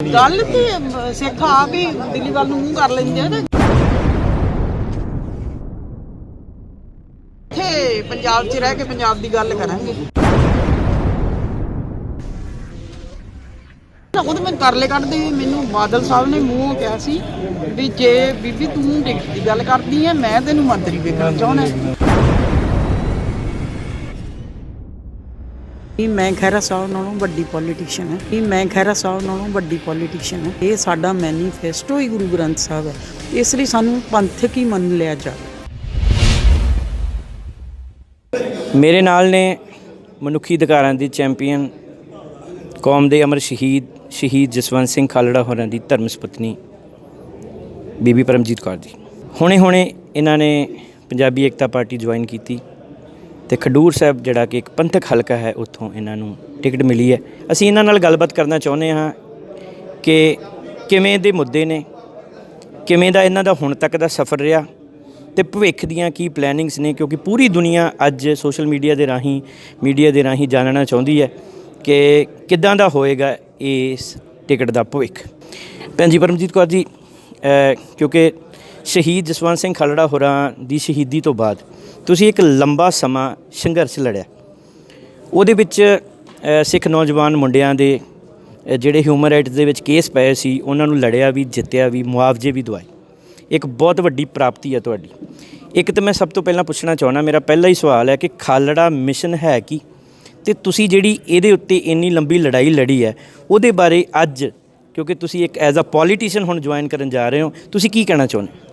ਗੱਲ ਤੇ ਸਿੱਖ ਆਪ ਹੀ ਦਿੱਲੀ ਵੱਲ ਨੂੰ ਮੂੰਹ ਕਰ ਲੈਂਦੇ ਆ ਤੇ। ਇੱਥੇ ਪੰਜਾਬ 'ਚ ਰਹਿ ਕੇ ਪੰਜਾਬ ਦੀ ਗੱਲ ਕਰਾਂਗੇ। ਤਾਂ ਉਹਦੇ ਮੈਂ ਕਰਲੇ ਕੱਢਦੇ ਮੈਨੂੰ ਬਾਦਲ ਸਾਹਿਬ ਨੇ ਮੂੰਹੋਂ ਕਿਹਾ ਸੀ ਵੀ ਜੇ ਬੀਬੀ ਤੂੰ ਟਿਕਟ ਦੀ ਗੱਲ ਕਰਦੀ ਐ, ਮੈਂ ਤੈਨੂੰ ਮੰਤਰੀ ਵੇਖਣਾ ਚਾਹੁੰਦਾ ਇਹ ਮੈਂ ਖੈਰਾ ਸਾਹਿਬ ਨਾਲੋਂ ਵੱਡੀ ਪੋਲੀਟੀਸ਼ੀਅਨ ਹੈ। ਇਹ ਮੈਂ ਖੈਰਾ ਸਾਹਿਬ ਨਾਲੋਂ ਵੱਡੀ ਪੋਲੀਟੀਸ਼ੀਅਨ ਹੈ। ਇਹ ਸਾਡਾ ਮੈਨੀਫੈਸਟੋ ਹੀ ਗੁਰੂ ਗ੍ਰੰਥ ਸਾਹਿਬ ਹੈ। ਇਸ ਲਈ ਸਾਨੂੰ ਪੰਥਕ ਹੀ ਮੰਨ ਲਿਆ ਜਾਵੇ। ਮੇਰੇ ਨਾਲ ਨੇ ਮਨੁੱਖੀ ਅਧਿਕਾਰਾਂ ਦੀ ਚੈਂਪੀਅਨ, ਕੌਮ ਦੇ ਅਮਰ ਸ਼ਹੀਦ ਸ਼ਹੀਦ ਜਸਵੰਤ ਸਿੰਘ ਖਾਲੜਾ ਹੋਰਾਂ ਦੀ ਧਰਮ ਸੁਪਤਨੀ ਬੀਬੀ ਪਰਮਜੀਤ ਕੌਰ ਜੀ। ਹੁਣੇ ਹੁਣੇ ਇਹਨਾਂ ਨੇ ਪੰਜਾਬੀ ਏਕਤਾ ਪਾਰਟੀ ਜੁਆਇਨ ਕੀਤੀ। ਤੇ ਖਡੂਰ ਸਾਹਿਬ ਜਿਹੜਾ ਕਿ ਇੱਕ ਪੰਥਕ ਹਲਕਾ ਹੈ, ਉੱਥੋਂ ਇਹਨਾਂ ਨੂੰ ਟਿਕਟ ਮਿਲੀ ਹੈ। ਅਸੀਂ ਇਹਨਾਂ ਨਾਲ ਗੱਲਬਾਤ ਕਰਨਾ ਚਾਹੁੰਦੇ ਹਾਂ ਕਿ ਕਿਵੇਂ ਦੇ ਮੁੱਦੇ ਨੇ, ਕਿਵੇਂ ਦਾ ਇਹਨਾਂ ਦਾ ਹੁਣ ਤੱਕ ਦਾ ਸਫ਼ਰ ਰਿਹਾ ਤੇ ਭਵਿੱਖ ਦੀਆਂ ਕੀ ਪਲੈਨਿੰਗਸ ਨੇ, ਕਿਉਂਕਿ ਪੂਰੀ ਦੁਨੀਆ ਅੱਜ ਸੋਸ਼ਲ ਮੀਡੀਆ ਦੇ ਰਾਹੀਂ ਮੀਡੀਆ ਦੇ ਰਾਹੀਂ ਜਾਣਨਾ ਚਾਹੁੰਦੀ ਹੈ ਕਿ ਕਿੱਦਾਂ ਦਾ ਹੋਏਗਾ ਇਸ ਟਿਕਟ ਦਾ ਭਵਿੱਖ। ਭੈਣ ਜੀ, ਪਰਮਜੀਤ ਕੌਰ ਜੀ ਕਿਉਂਕਿ ਸ਼ਹੀਦ ਜਸਵੰਤ ਸਿੰਘ ਖਾਲੜਾ ਹੋਰਾਂ ਦੀ ਸ਼ਹੀਦੀ ਤੋਂ ਬਾਅਦ ਤੁਸੀਂ ਇੱਕ ਲੰਬਾ ਸਮਾਂ ਸੰਘਰਸ਼ ਲੜਿਆ। ਉਹਦੇ ਵਿੱਚ ਸਿੱਖ ਨੌਜਵਾਨ ਮੁੰਡਿਆਂ ਦੇ ਜਿਹੜੇ ਹਿਊਮਨ ਰਾਈਟਸ ਦੇ ਵਿੱਚ ਕੇਸ ਪਏ ਸੀ, ਉਹਨਾਂ ਨੂੰ ਲੜਿਆ ਵੀ, ਜਿੱਤਿਆ ਵੀ, ਮੁਆਵਜ਼ੇ ਵੀ ਦਵਾਏ। ਇੱਕ ਬਹੁਤ ਵੱਡੀ ਪ੍ਰਾਪਤੀ ਹੈ ਤੁਹਾਡੀ। ਇੱਕ ਤਾਂ ਮੈਂ ਸਭ ਤੋਂ ਪਹਿਲਾਂ ਪੁੱਛਣਾ ਚਾਹੁੰਦਾ, ਮੇਰਾ ਪਹਿਲਾ ਹੀ ਸਵਾਲ ਹੈ ਕਿ ਖਾਲੜਾ ਮਿਸ਼ਨ ਹੈ ਕੀ? ਤੇ ਤੁਸੀਂ ਜਿਹੜੀ ਇਹਦੇ ਉੱਤੇ ਇੰਨੀ ਲੰਬੀ ਲੜਾਈ ਲੜੀ ਹੈ, ਉਹਦੇ ਬਾਰੇ ਅੱਜ, ਕਿਉਂਕਿ ਤੁਸੀਂ ਇੱਕ ਐਜ਼ ਅ ਪੋਲੀਟੀਸ਼ੀਅਨ ਹੁਣ ਜੁਆਇਨ ਕਰਨ ਜਾ ਰਹੇ ਹੋ, ਤੁਸੀਂ ਕੀ ਕਹਿਣਾ ਚਾਹੁੰਦੇ?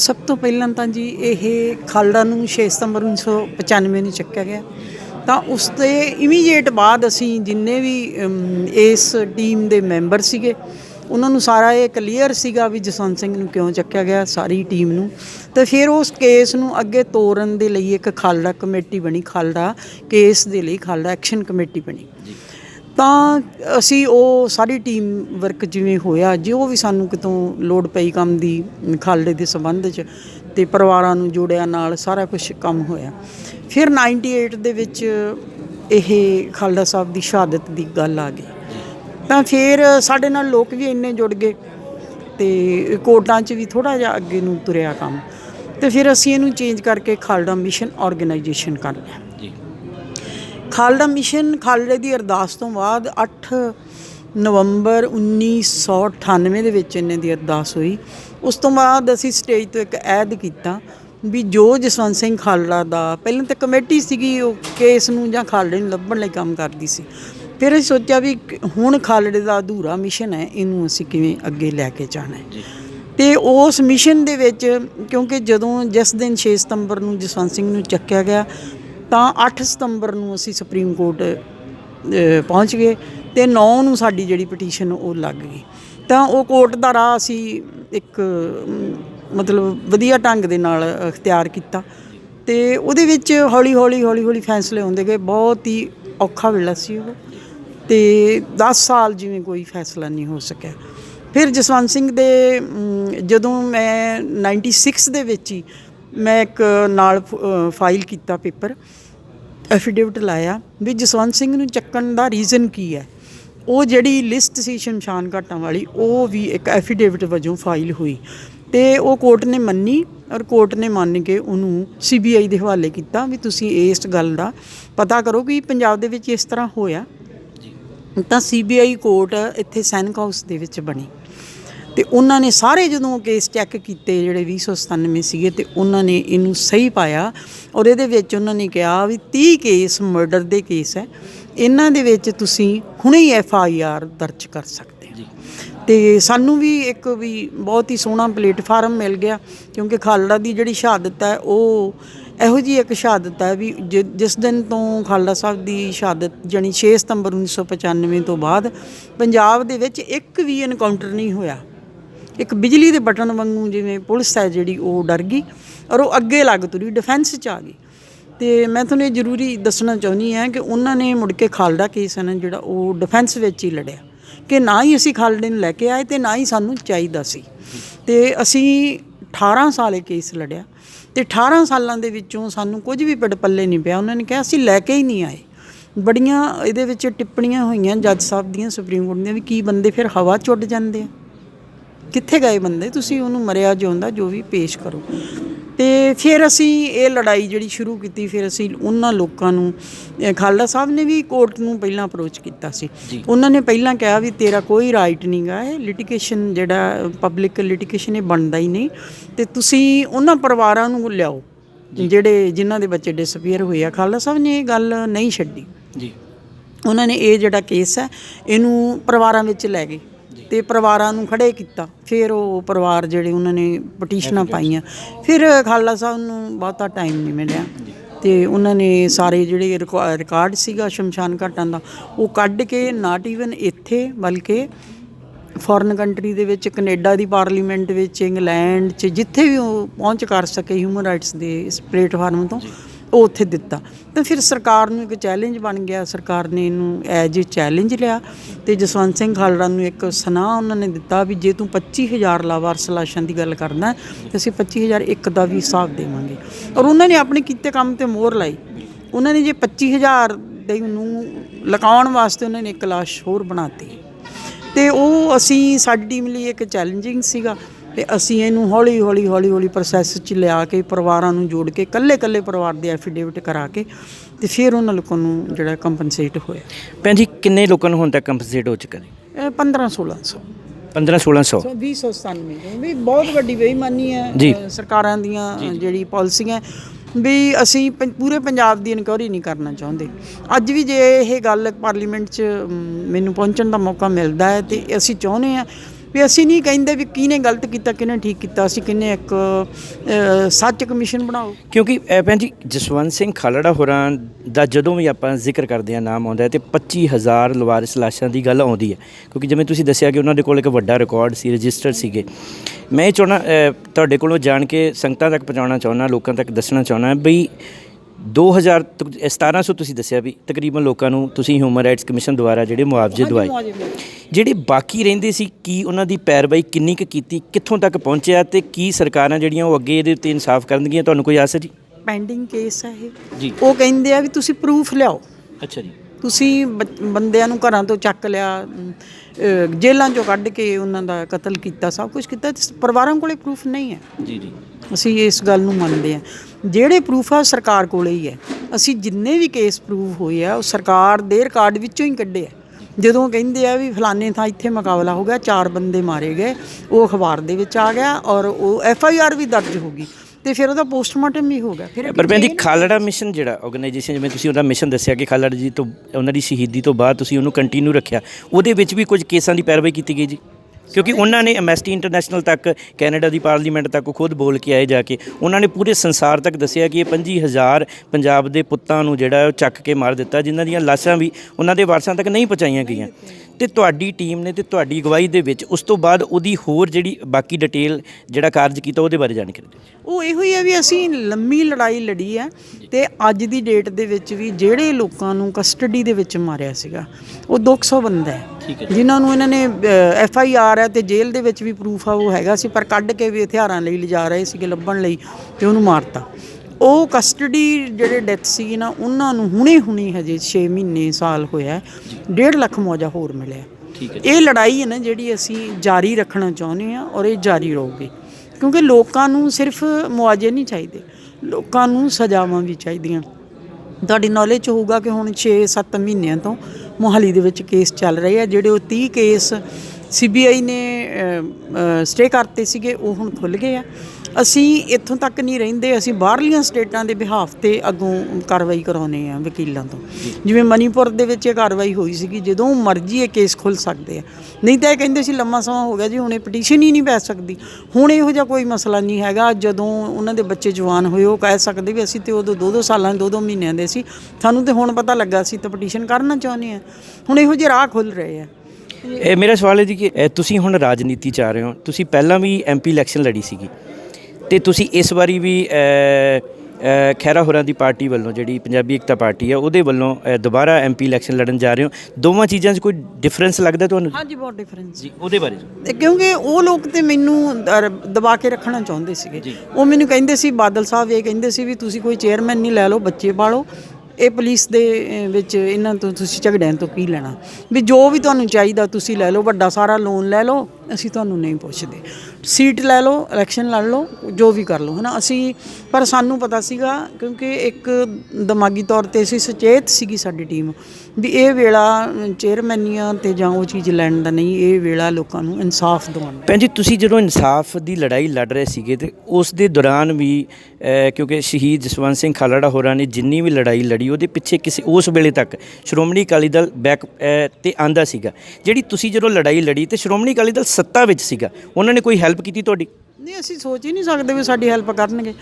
ਸਭ ਤੋਂ ਪਹਿਲਾਂ ਤਾਂ ਜੀ ਇਹ ਖਾਲੜਾ ਨੂੰ 6 ਸਤੰਬਰ 1995 ਨੂੰ ਚੱਕਿਆ ਗਿਆ। ਤਾਂ ਉਸ ਦੇ ਇਮੀਡੀਏਟ ਬਾਅਦ ਅਸੀਂ ਜਿੰਨੇ ਵੀ ਇਸ ਟੀਮ ਦੇ ਮੈਂਬਰ ਸੀਗੇ, ਉਹਨਾਂ ਨੂੰ ਸਾਰਾ ਇਹ ਕਲੀਅਰ ਸੀਗਾ ਵੀ ਜਸਵੰਤ ਸਿੰਘ ਨੂੰ ਕਿਉਂ ਚੱਕਿਆ ਗਿਆ, ਸਾਰੀ ਟੀਮ ਨੂੰ। ਤੇ ਫਿਰ ਉਸ ਕੇਸ ਨੂੰ ਅੱਗੇ ਤੋਰਨ ਦੇ ਲਈ ਇੱਕ ਖਾਲੜਾ ਕਮੇਟੀ ਬਣੀ, ਖਾਲੜਾ ਕੇਸ ਦੇ ਲਈ ਖਾਲੜਾ ਐਕਸ਼ਨ ਕਮੇਟੀ ਬਣੀ। ਤਾਂ ਅਸੀਂ ਉਹ ਸਾਰੀ ਟੀਮ ਵਰਕ ਜਿਵੇਂ ਹੋਇਆ, ਜੋ ਵੀ ਸਾਨੂੰ ਕਿਤੋਂ ਲੋੜ ਪਈ ਕੰਮ ਦੀ, ਖਾਲੜੇ ਦੇ ਸੰਬੰਧ 'ਚ ਤੇ ਪਰਿਵਾਰਾਂ ਨੂੰ ਜੋੜਿਆ ਨਾਲ ਸਾਰਾ ਕੁਝ ਕੰਮ ਹੋਇਆ। ਫਿਰ 98 ਦੇ ਵਿੱਚ ਇਹ ਖਾਲੜਾ ਸਾਹਿਬ ਦੀ ਸ਼ਹਾਦਤ ਦੀ ਗੱਲ ਆ ਗਈ। ਤਾਂ ਫਿਰ ਸਾਡੇ ਨਾਲ ਲੋਕ ਵੀ ਇੰਨੇ ਜੁੜ ਗਏ ਤੇ ਕੋਟਾਂ 'ਚ ਵੀ ਥੋੜਾ ਜਿਹਾ ਅੱਗੇ ਨੂੰ ਤੁਰਿਆ ਕੰਮ। ਤੇ ਫਿਰ ਅਸੀਂ ਇਹਨੂੰ ਚੇਂਜ ਕਰਕੇ ਖਾਲੜਾ ਮਿਸ਼ਨ ਆਰਗੇਨਾਈਜੇਸ਼ਨ ਕਰ ਲਿਆ। ਖਾਲੜਾ ਮਿਸ਼ਨ ਖਾਲੜੇ ਦੀ ਅਰਦਾਸ ਤੋਂ ਬਾਅਦ 8 ਨਵੰਬਰ 1998 ਦੇ ਵਿੱਚ ਇਹਨਾਂ ਦੀ ਅਰਦਾਸ ਹੋਈ। ਉਸ ਤੋਂ ਬਾਅਦ ਅਸੀਂ ਸਟੇਜ ਤੋਂ ਇੱਕ ਐਡ ਕੀਤਾ ਵੀ ਜੋ ਜਸਵੰਤ ਸਿੰਘ ਖਾਲੜਾ ਦਾ ਪਹਿਲਾਂ ਤਾਂ ਕਮੇਟੀ ਸੀਗੀ ਉਹ ਕੇਸ ਨੂੰ ਜਾਂ ਖਾਲੜੇ ਨੂੰ ਲੱਭਣ ਲਈ ਕੰਮ ਕਰਦੀ ਸੀ। ਫਿਰ ਅਸੀਂ ਸੋਚਿਆ ਵੀ ਹੁਣ ਖਾਲੜੇ ਦਾ ਅਧੂਰਾ ਮਿਸ਼ਨ ਹੈ ਇਹਨੂੰ ਅਸੀਂ ਕਿਵੇਂ ਅੱਗੇ ਲੈ ਕੇ ਜਾਣਾ ਹੈ। ਤੇ ਉਸ ਮਿਸ਼ਨ ਦੇ ਵਿੱਚ ਕਿਉਂਕਿ ਜਦੋਂ ਜਿਸ ਦਿਨ 6 ਸਤੰਬਰ ਨੂੰ ਜਸਵੰਤ ਸਿੰਘ ਨੂੰ ਚੱਕਿਆ ਗਿਆ ਤਾਂ 8 ਸਤੰਬਰ ਨੂੰ ਅਸੀਂ ਸੁਪਰੀਮ ਕੋਰਟ ਪਹੁੰਚ ਗਏ ਤੇ 9 ਨੂੰ ਸਾਡੀ ਜਿਹੜੀ ਪਟੀਸ਼ਨ ਉਹ ਲੱਗ ਗਈ। ਤਾਂ ਉਹ ਕੋਰਟ ਦਾ ਰਾਹ ਅਸੀਂ ਇੱਕ ਮਤਲਬ ਵਧੀਆ ਢੰਗ ਦੇ ਨਾਲ ਅਖਤਿਆਰ ਕੀਤਾ ਤੇ ਉਹਦੇ ਵਿੱਚ ਹੌਲੀ ਹੌਲੀ ਹੌਲੀ ਹੌਲੀ ਫੈਸਲੇ ਹੁੰਦੇ ਗਏ। ਬਹੁਤ ਹੀ ਔਖਾ ਵੇਲਾ ਸੀ ਉਹ ਤੇ 10 ਸਾਲ ਜਿਵੇਂ ਕੋਈ ਫੈਸਲਾ ਨਹੀਂ ਹੋ ਸਕਿਆ। ਫਿਰ ਜਸਵੰਤ ਸਿੰਘ ਦੇ ਜਦੋਂ ਮੈਂ 96 ਦੇ ਵਿੱਚ ਹੀ ਮੈਂ ਇੱਕ ਨਾਲ ਫਾਈਲ ਕੀਤਾ ਪੇਪਰ ਐਫੀਡੇਵਿਟ ਲਾਇਆ ਵੀ ਜਸਵੰਤ ਸਿੰਘ ਨੂੰ ਚੱਕਣ ਦਾ ਰੀਜ਼ਨ ਕੀ ਹੈ? ਉਹ ਜਿਹੜੀ ਲਿਸਟ ਸੀ ਸ਼ਮਸ਼ਾਨ ਘਾਟਾਂ ਵਾਲੀ ਉਹ ਵੀ ਇੱਕ ਐਫੀਡੇਵਿਟ ਵਜੋਂ ਫਾਈਲ ਹੋਈ ਤੇ ਉਹ ਕੋਰਟ ਨੇ ਮੰਨੀ ਔਰ ਕੋਰਟ ਨੇ ਮੰਨ ਕੇ ਉਹਨੂੰ ਸੀਬੀਆਈ ਦੇ ਹਵਾਲੇ ਕੀਤਾ ਵੀ ਤੁਸੀਂ ਇਸ ਗੱਲ ਦਾ ਪਤਾ ਕਰੋ ਕਿ ਪੰਜਾਬ ਦੇ ਵਿੱਚ ਇਸ ਤਰ੍ਹਾਂ ਹੋਇਆ। ਤਾਂ ਸੀਬੀਆਈ ਕੋਰਟ ਇੱਥੇ ਸੈਨਿਕ ਹਾਊਸ ਦੇ ਵਿੱਚ ਬਣੀ। ਤੇ ਉਹਨਾਂ ਨੇ ਸਾਰੇ ਜਦੋਂ ਕੇਸ ਚੈੱਕ ਕੀਤੇ ਜਿਹੜੇ 297 ਸੀਗੇ ਤੇ ਉਹਨਾਂ ਨੇ ਇਹਨੂੰ ਸਹੀ ਪਾਇਆ ਔਰ ਇਹਦੇ ਵਿੱਚ ਉਹਨਾਂ ਨੇ ਕਿਹਾ ਵੀ 30 ਕੇਸ ਮਰਡਰ ਦੇ ਕੇਸ ਹੈ। ਇਹਨਾਂ ਦੇ ਵਿੱਚ ਤੁਸੀਂ ਹੁਣੇ ਹੀ ਐਫ ਆਈ ਆਰ ਦਰਜ ਕਰ ਸਕਦੇ ਹੋ। ਜੀ। ਤੇ ਸਾਨੂੰ ਵੀ ਇੱਕ ਵੀ ਬਹੁਤ ਹੀ ਸੋਹਣਾ ਪਲੇਟਫਾਰਮ ਮਿਲ ਗਿਆ ਕਿਉਂਕਿ ਖਾਲੜਾ ਦੀ ਜਿਹੜੀ ਸ਼ਹਾਦਤ ਹੈ ਉਹ ਇਹੋ ਜੀ ਇੱਕ ਸ਼ਹਾਦਤ ਹੈ ਵੀ ਜਿਸ ਦਿਨ ਤੋਂ ਖਾਲੜਾ ਸਾਹਿਬ ਦੀ ਸ਼ਹਾਦਤ ਜਾਣੀ 6 ਸਤੰਬਰ 1995 ਤੋਂ ਬਾਅਦ ਪੰਜਾਬ ਦੇ ਵਿੱਚ ਇੱਕ ਵੀ ਐਨਕਾਊਂਟਰ ਨਹੀਂ ਹੋਇਆ। ਇੱਕ ਬਿਜਲੀ ਦੇ ਬਟਨ ਵਾਂਗੂ ਜਿਵੇਂ ਪੁਲਿਸ ਹੈ ਜਿਹੜੀ ਉਹ ਡਰ ਗਈ ਔਰ ਉਹ ਅੱਗੇ ਲੱਗ ਤੁਰੀ ਡਿਫੈਂਸ 'ਚ ਆ ਗਈ। ਤੇ ਮੈਂ ਤੁਹਾਨੂੰ ਇਹ ਜ਼ਰੂਰੀ ਦੱਸਣਾ ਚਾਹੁੰਦੀ ਹਾਂ ਕਿ ਉਹਨਾਂ ਨੇ ਮੁੜ ਕੇ ਖਾਲੜਾ ਕੇਸ ਹੈ ਨਾ ਜਿਹੜਾ ਉਹ ਡਿਫੈਂਸ ਵਿੱਚ ਹੀ ਲੜਿਆ। ਕਿ ਨਾ ਹੀ ਅਸੀਂ ਖਾਲੜੇ ਨੂੰ ਲੈ ਕੇ ਆਏ ਤੇ ਨਾ ਹੀ ਸਾਨੂੰ ਚਾਹੀਦਾ ਸੀ। ਤੇ ਅਸੀਂ 18 ਸਾਲ ਇਹ ਕੇਸ ਲੜਿਆ। ਤੇ 18 ਸਾਲਾਂ ਦੇ ਵਿੱਚੋਂ ਸਾਨੂੰ ਕੁਝ ਵੀ ਪੜ ਪੱਲੇ ਨਹੀਂ ਪਿਆ। ਉਹਨਾਂ ਨੇ ਕਿਹਾ, ਅਸੀਂ ਲੈ ਕੇ ਹੀ ਨਹੀਂ ਆਏ। ਬੜੀਆਂ ਇਹਦੇ ਵਿੱਚ ਟਿੱਪਣੀਆਂ ਹੋਈਆਂ ਜੱਜ ਸਾਹਿਬ ਦੀਆਂ, ਸੁਪਰੀਮ ਕੋਰਟ ਦੀਆਂ ਵੀ ਕੀ ਬੰਦੇ ਫਿਰ ਹਵਾ 'ਚ ਉੱਡ ਜਾਂਦੇ ਆ। ਕਿੱਥੇ ਗਏ ਬੰਦੇ? ਤੁਸੀਂ ਉਹਨੂੰ ਮਰਿਆ ਜਿਉਂਦਾ ਜੋ ਵੀ ਪੇਸ਼ ਕਰੋ। ਤੇ ਫਿਰ ਅਸੀਂ ਇਹ ਲੜਾਈ ਜਿਹੜੀ ਸ਼ੁਰੂ ਕੀਤੀ ਫਿਰ ਅਸੀਂ ਉਹਨਾਂ ਲੋਕਾਂ ਨੂੰ ਖਾਲੜਾ ਸਾਹਿਬ ਨੇ ਵੀ ਕੋਰਟ ਨੂੰ ਪਹਿਲਾਂ ਅਪਰੋਚ ਕੀਤਾ ਸੀ। ਉਹਨਾਂ ਨੇ ਪਹਿਲਾਂ ਕਿਹਾ ਵੀ ਤੇਰਾ ਕੋਈ ਰਾਈਟ ਨਹੀਂਗਾ ਇਹ ਲਿਟੀਗੇਸ਼ਨ ਜਿਹੜਾ ਪਬਲਿਕ ਲਿਟੀਗੇਸ਼ਨ ਇਹ ਬਣਦਾ ਹੀ ਨਹੀਂ। ਤੇ ਤੁਸੀਂ ਉਹਨਾਂ ਪਰਿਵਾਰਾਂ ਨੂੰ ਲਿਆਓ ਜਿਹੜੇ ਜਿਨ੍ਹਾਂ ਦੇ ਬੱਚੇ ਡਿਸਪੀਅਰ ਹੋਏ ਆ। ਖਾਲੜਾ ਸਾਹਿਬ ਨੇ ਇਹ ਗੱਲ ਨਹੀਂ ਛੱਡੀ। ਜੀ। ਉਹਨਾਂ ਨੇ ਇਹ ਜਿਹੜਾ ਕੇਸ ਹੈ ਇਹਨੂੰ ਪਰਿਵਾਰਾਂ ਵਿੱਚ ਲੈ ਗਏ। ਤੇ ਪਰਿਵਾਰਾਂ ਨੂੰ ਖੜੇ ਕੀਤਾ। ਫਿਰ ਉਹ ਪਰਿਵਾਰ ਜਿਹੜੇ ਉਹਨਾਂ ਨੇ ਪਟੀਸ਼ਨਾਂ ਪਾਈਆਂ। ਫਿਰ ਖਾਲੜਾ ਸਾਹਿਬ ਨੂੰ ਬਹੁਤਾ ਟਾਈਮ ਨਹੀਂ ਮਿਲਿਆ। ਤੇ ਉਹਨਾਂ ਨੇ ਸਾਰੇ ਜਿਹੜੇ ਰਿਕਾ- ਰਿਕਾਰਡ ਸੀਗਾ ਸ਼ਮਸ਼ਾਨ ਘਾਟਾਂ ਦਾ, ਉਹ ਕੱਢ ਕੇ ਨਾਟ ਈਵਨ ਇੱਥੇ, ਬਲਕਿ ਫੋਰਨ ਕੰਟਰੀ ਦੇ ਵਿੱਚ, ਕੈਨੇਡਾ ਦੀ ਪਾਰਲੀਮੈਂਟ ਵਿੱਚ, ਇੰਗਲੈਂਡ 'ਚ, ਜਿੱਥੇ ਵੀ ਉਹ ਪਹੁੰਚ ਕਰ ਸਕੇ ਹਿਊਮਨ ਰਾਈਟਸ ਦੇ ਇਸ ਪਲੇਟਫਾਰਮ ਤੋਂ ਉਹ ਉੱਥੇ ਦਿੱਤਾ। ਤਾਂ ਫਿਰ ਸਰਕਾਰ ਨੂੰ ਇੱਕ ਚੈਲੰਜ ਬਣ ਗਿਆ। ਸਰਕਾਰ ਨੇ ਇਹਨੂੰ ਐਜ ਅ ਚੈਲੰਜ ਲਿਆ ਤੇ ਜਸਵੰਤ ਸਿੰਘ ਖਾਲੜਾ ਨੂੰ ਇੱਕ ਸੁਨਾਹ ਉਹਨਾਂ ਨੇ ਦਿੱਤਾ ਵੀ ਜੇ ਤੂੰ 25000 ਲਾਵਾਰਸ ਲਾਸ਼ਾਂ ਦੀ ਗੱਲ ਕਰਨਾ ਤੇ ਅਸੀਂ 25000 ਇੱਕ ਦਾ ਵੀ ਹਿਸਾਬ ਦੇਵਾਂਗੇ। ਔਰ ਉਹਨਾਂ ਨੇ ਆਪਣੇ ਕੀਤੇ ਕੰਮ ਤੇ ਮੋਹਰ ਲਾਈ। ਉਹਨਾਂ ਨੇ ਜੇ 25000 ਦੇ ਨੂੰ ਲਕਾਉਣ ਵਾਸਤੇ ਉਹਨਾਂ ਨੇ ਇੱਕ ਲਾਸ਼ ਹੋਰ ਬਣਾਤੀ। ਤੇ ਉਹ ਅਸੀਂ ਸਾਡੀ ਟੀਮ ਲਈ ਇੱਕ ਚੈਲੰਜਿੰਗ ਸੀਗਾ। ਤੇ ਅਸੀਂ ਇਹਨੂੰ ਹੌਲੀ ਹੌਲੀ ਹੌਲੀ ਹੌਲੀ ਪ੍ਰੋਸੈਸ 'ਚ ਲਿਆ ਕੇ ਪਰਿਵਾਰਾਂ ਨੂੰ ਜੋੜ ਕੇ ਕੱਲੇ ਕੱਲੇ ਪਰਿਵਾਰ ਦੇ ਐਫੀਡੇਵਿਟ ਕਰਾ ਕੇ ਤੇ ਫਿਰ ਉਹਨਾਂ ਲੋਕਾਂ ਨੂੰ ਜਿਹੜਾ ਕੰਪਨਸੇਟ ਹੋਇਆ। ਭੈਣ ਜੀ ਕਿੰਨੇ ਲੋਕਾਂ ਨੂੰ ਹੁਣ ਤੱਕ ਕੰਪਨਸੇਟ ਹੋ ਚੁੱਕਾ ਇਹ 15 1600 15 1600 2097 ਵੀ ਬਹੁਤ ਵੱਡੀ ਬੇਈਮਾਨੀ ਹੈ ਸਰਕਾਰਾਂ ਦੀਆਂ ਜਿਹੜੀ ਪਾਲਿਸੀਆਂ। ਵੀ ਅਸੀਂ ਪੂਰੇ ਪੰਜਾਬ ਦੀ ਇਨਕੁਆਇਰੀ ਨਹੀਂ ਕਰਨਾ ਚਾਹੁੰਦੇ। ਅੱਜ ਵੀ ਜੇ ਇਹ ਗੱਲ ਪਾਰਲੀਮੈਂਟ 'ਚ ਮੈਨੂੰ ਪਹੁੰਚਣ ਦਾ ਮੌਕਾ ਮਿਲਦਾ ਹੈ ਤੇ ਅਸੀਂ ਚਾਹੁੰਦੇ ਆ ਵੀ ਅਸੀਂ ਨਹੀਂ ਕਹਿੰਦੇ ਵੀ ਕਿਹਨੇ ਗਲਤ ਕੀਤਾ ਕਿਹਨੇ ਠੀਕ ਕੀਤਾ ਅਸੀਂ ਕਿਹਨੇ ਇੱਕ ਸੱਚ ਕਮਿਸ਼ਨ ਬਣਾਓ। ਕਿਉਂਕਿ ਅ, ਭੈਣ ਜੀ ਜਸਵੰਤ ਸਿੰਘ ਖਾਲੜਾ ਹੋਰਾਂ ਦਾ ਜਦੋਂ ਵੀ ਆਪਾਂ ਜ਼ਿਕਰ ਕਰਦੇ ਆ ਨਾਮ ਆਉਂਦਾ ਹੈ ਤੇ 25000 ਲਵਾਰਿਸ ਲਾਸ਼ਾਂ ਦੀ ਗੱਲ ਆਉਂਦੀ ਹੈ। ਕਿਉਂਕਿ ਜਿਵੇਂ ਤੁਸੀਂ ਦੱਸਿਆ ਕਿ ਉਹਨਾਂ ਦੇ ਕੋਲ ਇੱਕ ਵੱਡਾ ਰਿਕਾਰਡ ਸੀ ਰਜਿਸਟਰ ਸੀਗੇ। ਮੈਂ ਇਹ ਚਾਹਣਾ ਤੁਹਾਡੇ ਕੋਲੋਂ ਜਾਣ ਕੇ ਸੰਗਤਾਂ ਤੱਕ ਪਹੁੰਚਾਉਣਾ ਚਾਹੁੰਦਾ ਲੋਕਾਂ ਤੱਕ ਦੱਸਣਾ ਚਾਹੁੰਦਾ ਬਈ 2000 ਤਕ- 1700 ਤੁਸੀਂ ਦੱਸਿਆ ਵੀ ਤਕਰੀਬਨ ਲੋਕਾਂ ਨੂੰ ਤੁਸੀਂ ਹਿਊਮਨ ਰਾਈਟਸ ਕਮਿਸ਼ਨ ਦੁਆਰਾ ਜਿਹੜੇ ਮੁਆਵਜ਼ੇ ਦਵਾਏ। ਜਿਹੜੇ ਬਾਕੀ ਰਹਿੰਦੇ ਸੀ ਕੀ ਉਹਨਾਂ ਦੀ ਪੈਰਵਾਈ ਕਿੰਨੀ ਕੁ ਕੀਤੀ ਕਿੱਥੋਂ ਤੱਕ ਪਹੁੰਚਿਆ ਤੇ ਕੀ ਸਰਕਾਰਾਂ ਜਿਹੜੀਆਂ ਉਹ ਅੱਗੇ ਇਹਦੇ ਉੱਤੇ ਇਨਸਾਫ ਕਰਨਗੀਆਂ ਤੁਹਾਨੂੰ ਕੋਈ ਆਸ ਹੈ ਜੀ? ਪੈਂਡਿੰਗ ਕੇਸ ਹੈ ਇਹ। ਜੀ। ਉਹ ਕਹਿੰਦੇ ਆ ਵੀ ਤੁਸੀਂ ਪ੍ਰੂਫ ਲਿਆਓ। ਅੱਛਾ ਜੀ। ਤੁਸੀਂ ਬ- ਬੰਦਿਆਂ ਨੂੰ ਘਰਾਂ ਤੋਂ ਚੱਕ ਲਿਆ ਅਮ, ਜੇਲ੍ਹਾਂ ਚੋਂ ਕੱਢ ਕੇ ਉਹਨਾਂ ਦਾ ਕਤਲ ਕੀਤਾ ਸਭ ਕੁਝ ਕੀਤਾ ਤੇ ਪਰਿਵਾਰਾਂ ਕੋਲੇ ਪ੍ਰੂਫ ਨਹੀਂ ਹੈ। ਜੀ ਜੀ। ਅਸੀਂ ਇਸ ਗੱਲ ਨੂੰ ਮੰਨਦੇ ਹਾਂ। ਜਿਹੜੇ ਪ੍ਰੂਫ ਆ ਸਰਕਾਰ ਕੋਲੇ ਹੀ ਹੈ। ਅਸੀਂ ਜਿੰਨੇ ਵੀ ਕੇਸ ਪ੍ਰੂਫ ਹੋਏ ਆ ਉਹ ਸਰਕਾਰ ਦੇ ਰਿਕਾਰਡ ਵਿੱਚੋਂ ਹੀ ਕੱਢੇ ਆ। ਜਦੋਂ ਕਹਿੰਦੇ ਆ ਵੀ ਫਲਾਣੇ ਥਾਂ ਇੱਥੇ ਮੁਕਾਬਲਾ ਹੋ ਗਿਆ ਚਾਰ ਬੰਦੇ ਮਾਰੇ ਗਏ ਉਹ ਅਖਬਾਰ ਦੇ ਵਿੱਚ ਆ ਗਿਆ ਔਰ ਉਹ ਐਫ ਆਈ ਆਰ ਵੀ ਦਰਜ ਹੋ ਗਈ ਤੇ ਫਿਰ ਉਹਦਾ ਪੋਸਟਮਾਰਟਮ ਵੀ ਹੋ ਗਿਆ। ਫਿਰ ਪਰ ਜੀ ਖਾਲੜਾ ਮਿਸ਼ਨ ਜਿਹੜਾ ਆਰਗੇਨਾਈਜੇਸ਼ਨ ਜਿਵੇਂ ਤੁਸੀਂ ਉਹਦਾ ਮਿਸ਼ਨ ਦੱਸਿਆ ਕਿ ਖਾਲੜਾ ਜੀ ਤੋਂ ਉਹਨਾਂ ਦੀ ਸ਼ਹੀਦੀ ਤੋਂ ਬਾਅਦ ਤੁਸੀਂ ਉਹਨੂੰ ਕੰਟੀਨਿਊ ਰੱਖਿਆ ਉਹਦੇ ਵਿੱਚ ਵੀ ਕੁਝ ਕੇਸਾਂ ਦੀ ਪੈਰਵਾਈ ਕੀਤੀ ਗਈ ਜੀ? ਕਿਉਂਕਿ ਉਹਨਾਂ ਨੇ ਐਮਐਸਟੀ ਇੰਟਰਨੈਸ਼ਨਲ ਤੱਕ ਕੈਨੇਡਾ ਦੀ ਪਾਰਲੀਮੈਂਟ ਤੱਕ ਖੁਦ ਬੋਲ ਕੇ ਆਏ ਜਾ ਕੇ। ਉਹਨਾਂ ਨੇ ਪੂਰੇ ਸੰਸਾਰ ਤੱਕ ਦੱਸਿਆ ਕਿ ਇਹ 25000 ਪੰਜਾਬ ਦੇ ਪੁੱਤਾਂ ਨੂੰ ਜਿਹੜਾ ਉਹ ਚੱਕ ਕੇ ਮਾਰ ਦਿੱਤਾ, ਜਿਨ੍ਹਾਂ ਦੀਆਂ ਲਾਸ਼ਾਂ ਵੀ ਉਹਨਾਂ ਦੇ ਵਾਰਸਾਂ ਤੱਕ ਨਹੀਂ ਪਹੁੰਚਾਈਆਂ ਗਈਆਂ। ਤੇ ਤੁਹਾਡੀ ਟੀਮ ਨੇ ਤੇ ਤੁਹਾਡੀ ਅਗਵਾਈ ਦੇ ਵਿੱਚ ਉਸ ਤੋਂ ਬਾਅਦ ਉਹਦੀ ਹੋਰ ਜਿਹੜੀ ਬਾਕੀ ਡਿਟੇਲ ਜਿਹੜਾ ਕਾਰਜ ਕੀਤਾ, ਉਹਦੇ ਬਾਰੇ ਜਾਣਕਾਰੀ ਦਿਓ। ਉਹ ਇਹੋ ਹੀ ਹੈ ਵੀ ਅਸੀਂ ਲੰਮੀ ਲੜਾਈ ਲੜੀ ਹੈ ਤੇ ਅੱਜ ਦੀ ਡੇਟ ਦੇ ਵਿੱਚ ਵੀ ਜਿਹੜੇ ਲੋਕਾਂ ਨੂੰ ਕਸਟਡੀ ਦੇ ਵਿੱਚ ਮਾਰਿਆ ਸੀਗਾ, ਉਹ 200 ਬੰਦਾ ਹੈ। ਠੀਕ ਹੈ ਜਿਨ੍ਹਾਂ ਨੂੰ ਇਹਨਾਂ ਨੇ ਐਫ ਆਈ ਆਰ ਹੈ ਤੇ ਜੇਲ੍ਹ ਦੇ ਵਿੱਚ ਵੀ ਪ੍ਰੂਫ ਆ ਉਹ ਹੈਗਾ ਸੀ ਪਰ ਕੱਢ ਕੇ ਵੀ ਹਥਿਆਰਾਂ ਲਈ ਲਿਜਾ ਰਹੇ ਸੀਗੇ ਲੱਭਣ ਲਈ ਤੇ ਉਹਨੂੰ ਮਾਰਤਾ। ਉਹ ਕਸਟਡੀ ਜਿਹੜੇ ਡੈਥ ਸੀ ਨਾ ਉਹਨਾਂ ਨੂੰ ਹੁਣੇ ਹੁਣੇ ਹਜੇ 6 ਮਹੀਨੇ ਸਾਲ ਹੋਇਆ 1.5 ਲੱਖ ਮੌਜਾ ਹੋਰ ਮਿਲਿਆ। ਠੀਕ ਹੈ ਇਹ ਲੜਾਈ ਹੈ ਨਾ ਜਿਹੜੀ ਅਸੀਂ ਜਾਰੀ ਰੱਖਣਾ ਚਾਹੁੰਦੇ ਆ ਔਰ ਇਹ ਜਾਰੀ ਰਹੂਗੀ। ਕਿਉਂਕਿ ਲੋਕਾਂ ਨੂੰ ਸਿਰਫ ਮੁਆਵਜ਼ੇ ਨਹੀਂ ਚਾਹੀਦੇ ਲੋਕਾਂ ਨੂੰ ਸਜ਼ਾਵਾਂ ਵੀ ਚਾਹੀਦੀਆਂ। ਤੁਹਾਡੀ ਨੌਲੇਜ ਹੋਊਗਾ ਕਿ ਹੁਣ 6-7 ਮਹੀਨਿਆਂ ਤੋਂ ਮੋਹਾਲੀ ਦੇ ਵਿੱਚ ਕੇਸ ਚੱਲ ਰਹੇ ਆ ਜਿਹੜੇ ਉਹ 30 ਕੇਸ ਸੀਬੀਆਈ ਨੇ ਸਟੇ ਕਰਤੇ ਸੀਗੇ, ਉਹ ਹੁਣ ਖੁੱਲ ਗਏ ਆ। ਅਸੀਂ ਇੱਥੋਂ ਤੱਕ ਨਹੀਂ ਰਹਿੰਦੇ, ਅਸੀਂ ਬਾਹਰਲੀਆਂ ਸਟੇਟਾਂ ਦੇ ਬਿਹਾਫ ਤੇ ਅੱਗੋਂ ਕਾਰਵਾਈ ਕਰਾਉਨੇ ਆ ਵਕੀਲਾਂ ਤੋਂ। ਜਿਵੇਂ ਮਨੀਪੁਰ ਦੇ ਵਿੱਚ ਇਹ ਕਾਰਵਾਈ ਹੋਈ ਸੀਗੀ, ਜਦੋਂ ਮਰਜ਼ੀ ਇਹ ਕੇਸ ਖੁੱਲ ਸਕਦੇ ਆ। ਨਹੀਂ ਤਾਂ ਇਹ ਕਹਿੰਦੇ ਸੀ ਲੰਮਾ ਸਮਾਂ ਹੋ ਗਿਆ ਜੀ, ਹੁਣ ਇਹ ਪਟੀਸ਼ਨ ਹੀ ਨਹੀਂ ਪੈ ਸਕਦੀ। ਹੁਣ ਇਹੋ ਜਿਹਾ ਕੋਈ ਮਸਲਾ ਨਹੀਂ ਹੈਗਾ, ਜਦੋਂ ਉਹਨਾਂ ਦੇ ਬੱਚੇ ਜਵਾਨ ਹੋਏ, ਉਹ ਕਹਿ ਸਕਦੇ ਵੀ ਅਸੀਂ ਤੇ ਉਦੋਂ ਦੋ ਦੋ ਸਾਲਾਂ ਦੋ ਦੋ ਮਹੀਨਿਆਂ ਦੇ ਸੀ। ਸਾਨੂੰ ਤੇ ਹੁਣ ਪਤਾ ਲੱਗਾ ਸੀ ਤਾਂ ਪਟੀਸ਼ਨ ਕਰਨਾ ਚਾਹੁੰਦੇ ਆ। ਹੁਣ ਇਹੋ ਜਿਹੇ ਰਾਹ ਖੁੱਲ ਰਹੇ ਆ। ਇਹ ਮੇਰਾ ਸਵਾਲ ਹੈ ਜੀ ਕਿ ਤੁਸੀਂ ਹੁਣ ਰਾਜਨੀਤੀ ਚ ਆ ਰਹੇ ਹੋ ਤੁਸੀਂ ਪਹਿਲਾਂ ਵੀ ਐਮਪੀ ਇਲੈਕਸ਼ਨ ਲੜੀ ਸੀਗੀ ਤੇ ਤੁਸੀਂ ਇਸ ਵਾਰੀ ਵੀ ਅ, ਅ, ਖਹਿਰਾ ਹੋਰਾਂ ਦੀ ਪਾਰਟੀ ਵੱਲੋਂ ਜਿਹੜੀ ਪੰਜਾਬੀ ਏਕਤਾ ਪਾਰਟੀ ਹੈ ਉਹਦੇ ਵੱਲੋਂ ਅ, ਦੁਬਾਰਾ ਐਮਪੀ ਇਲੈਕਸ਼ਨ ਲੜਨ ਜਾ ਰਹੇ ਹੋ। ਦੋਵਾਂ ਚੀਜ਼ਾਂ 'ਚ ਕੋਈ ਡਿਫਰੈਂਸ ਲੱਗਦਾ ਤੁਹਾਨੂੰ? ਹਾਂਜੀ ਬਹੁਤ ਡਿਫਰੈਂਸ ਜੀ ਉਹਦੇ ਬਾਰੇ ਤੇ ਕਿਉਂਕਿ ਉਹ ਲੋਕ ਤੇ ਮੈਨੂੰ ਦਰ- ਦਬਾ ਕੇ ਰੱਖਣਾ ਚਾਹੁੰਦੇ ਸੀਗੇ। ਉਹ ਮੈਨੂੰ ਕਹਿੰਦੇ ਸੀ ਬਾਦਲ ਸਾਹਿਬ ਇਹ ਕਹਿੰਦੇ ਸੀ ਵੀ ਤੁਸੀਂ ਕੋਈ ਚੇਅਰਮੈਨ ਨਹੀਂ ਲੈ ਲਓ ਬੱਚੇ ਪਾਲੋ। ਇਹ ਪੁਲਿਸ ਦੇ ਵਿੱਚ ਇਹਨਾਂ ਤੋਂ ਤੁਸੀਂ ਝਗੜਿਆਂ ਤੋਂ ਕੀ ਲੈਣਾ? ਵੀ ਜੋ ਵੀ ਤੁਹਾਨੂੰ ਚਾਹੀਦਾ ਤੁਸੀਂ ਲੈ ਲਓ, ਵੱਡਾ ਸਾਰਾ ਲੋਨ ਲੈ ਲਓ। ਅਸੀਂ ਤੁਹਾਨੂੰ ਨਹੀਂ ਪੁੱਛਦੇ। ਸੀਟ ਲੈ ਲਓ ਇਲੈਕਸ਼ਨ ਲੜ ਲਓ ਜੋ ਵੀ ਕਰ ਲਓ ਹਨਾ? ਅਸੀਂ ਪਰ ਸਾਨੂੰ ਪਤਾ ਸੀਗਾ ਕਿਉਂਕਿ ਇੱਕ ਦਿਮਾਗੀ ਤੌਰ ਤੇ ਅਸੀਂ ਸੁਚੇਤ ਸੀਗੀ ਸਾਡੀ ਟੀਮ ਵੀ ਇਹ ਵੇਲਾ ਚੇਅਰਮੈਨੀਆਂ ਤੇ ਜਾਂ ਉਹ ਚੀਜ਼ ਲੈਣ ਦਾ ਨਹੀਂ ਇਹ ਵੇਲਾ ਲੋਕਾਂ ਨੂੰ ਇਨਸਾਫ ਦਿਵਾਉਣ ਦਾ। ਭੈਣ ਜੀ ਤੁਸੀਂ ਜਦੋਂ ਇਨਸਾਫ ਦੀ ਲੜਾਈ ਲੜ ਰਹੇ ਸੀਗੇ ਤੇ ਉਸ ਦੇ ਦੌਰਾਨ ਵੀ ਅਹ, ਕਿਉਂਕਿ ਸ਼ਹੀਦ ਜਸਵੰਤ ਸਿੰਘ ਖਾਲੜਾ ਹੋਰਾਂ ਨੇ ਜਿੰਨੀ ਵੀ ਲੜਾਈ ਲੜੀ ਉਹਦੇ ਪਿੱਛੇ ਕਿਸੇ ਉਸ ਵੇਲੇ ਤੱਕ ਸ਼੍ਰੋਮਣੀ ਅਕਾਲੀ ਦਲ ਬੈਕ ਅਹ, ਤੇ ਆਂਦਾ ਸੀਗਾ। ਜਿਹੜੀ ਤੁਸੀਂ ਜਦੋਂ ਲੜਾਈ ਲੜੀ ਤੇ ਸ਼੍ਰੋਮਣੀ ਅਕਾਲੀ ਦਲ ਸੱਤਾ ਵਿੱਚ ਸੀਗਾ। ਉਹਨਾਂ ਨੇ ਕੋਈ ਹੈਲਪ ਕੀਤੀ ਤੁਹਾਡੀ? ਨਹੀਂ ਅਸੀਂ ਸੋਚ ਹੀ ਨਹੀਂ ਸਕਦੇ ਵੀ ਸਾਡੀ ਹੈਲਪ ਕਰਨਗੇ।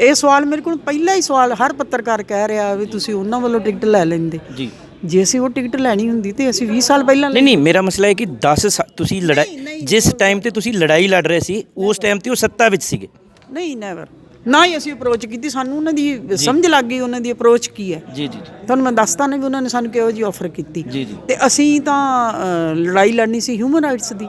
ਇਹ ਸਵਾਲ ਮੇਰੇ ਕੋਲ ਪਹਿਲਾ ਹੀ ਸਵਾਲ ਹਰ ਪੱਤਰਕਾਰ ਕਹਿ ਰਿਹਾ ਵੀ ਤੁਸੀਂ ਉਹਨਾਂ ਵੱਲੋਂ ਟਿਕਟ ਲੈ ਲੈਂਦੇ। ਜੀ। ਜੇ ਅਸੀਂ ਉਹ ਟਿਕਟ ਲੈਣੀ ਹੁੰਦੀ ਤੇ ਅਸੀਂ 20 ਸਾਲ ਪਹਿਲਾਂ ਨਹੀਂ ਨਹੀਂ ਮੇਰਾ ਮਸਲਾ ਹੈ ਕਿ 10 ਸਾ- ਤੁਸੀਂ ਲੜਾਈ ਜਿਸ ਟਾਈਮ ਤੇ ਤੁਸੀਂ ਲੜਾਈ ਲੜ ਰਹੇ ਸੀ ਉਸ ਟਾਈਮ ਤੇ ਉਹ ਸੱਤਾ ਵਿੱਚ ਸੀਗੇ। ਨਹੀਂ ਨੈਵਰ ਨਾ ਹੀ ਅਸੀਂ ਅਪਰੋਚ ਕੀਤੀ ਸਾਨੂੰ ਉਹਨਾਂ ਦੀ ਸਮਝ ਲੱਗ ਗਈ ਉਹਨਾਂ ਦੀ ਅਪਰੋਚ ਕੀ ਹੈ। ਜੀ ਜੀ ਤੁਹਾਨੂੰ ਮੈਂ ਦੱਸਤਾ ਨਾ ਵੀ ਉਹਨਾਂ ਨੇ ਸਾਨੂੰ ਕਿਹੋ ਜੀ ਆਫਰ ਕੀਤੀ। ਤੇ ਅਸੀਂ ਤਾਂ ਲੜਾਈ ਲੜਨੀ ਸੀ ਹਿਊਮਨ ਰਾਈਟਸ ਦੀ।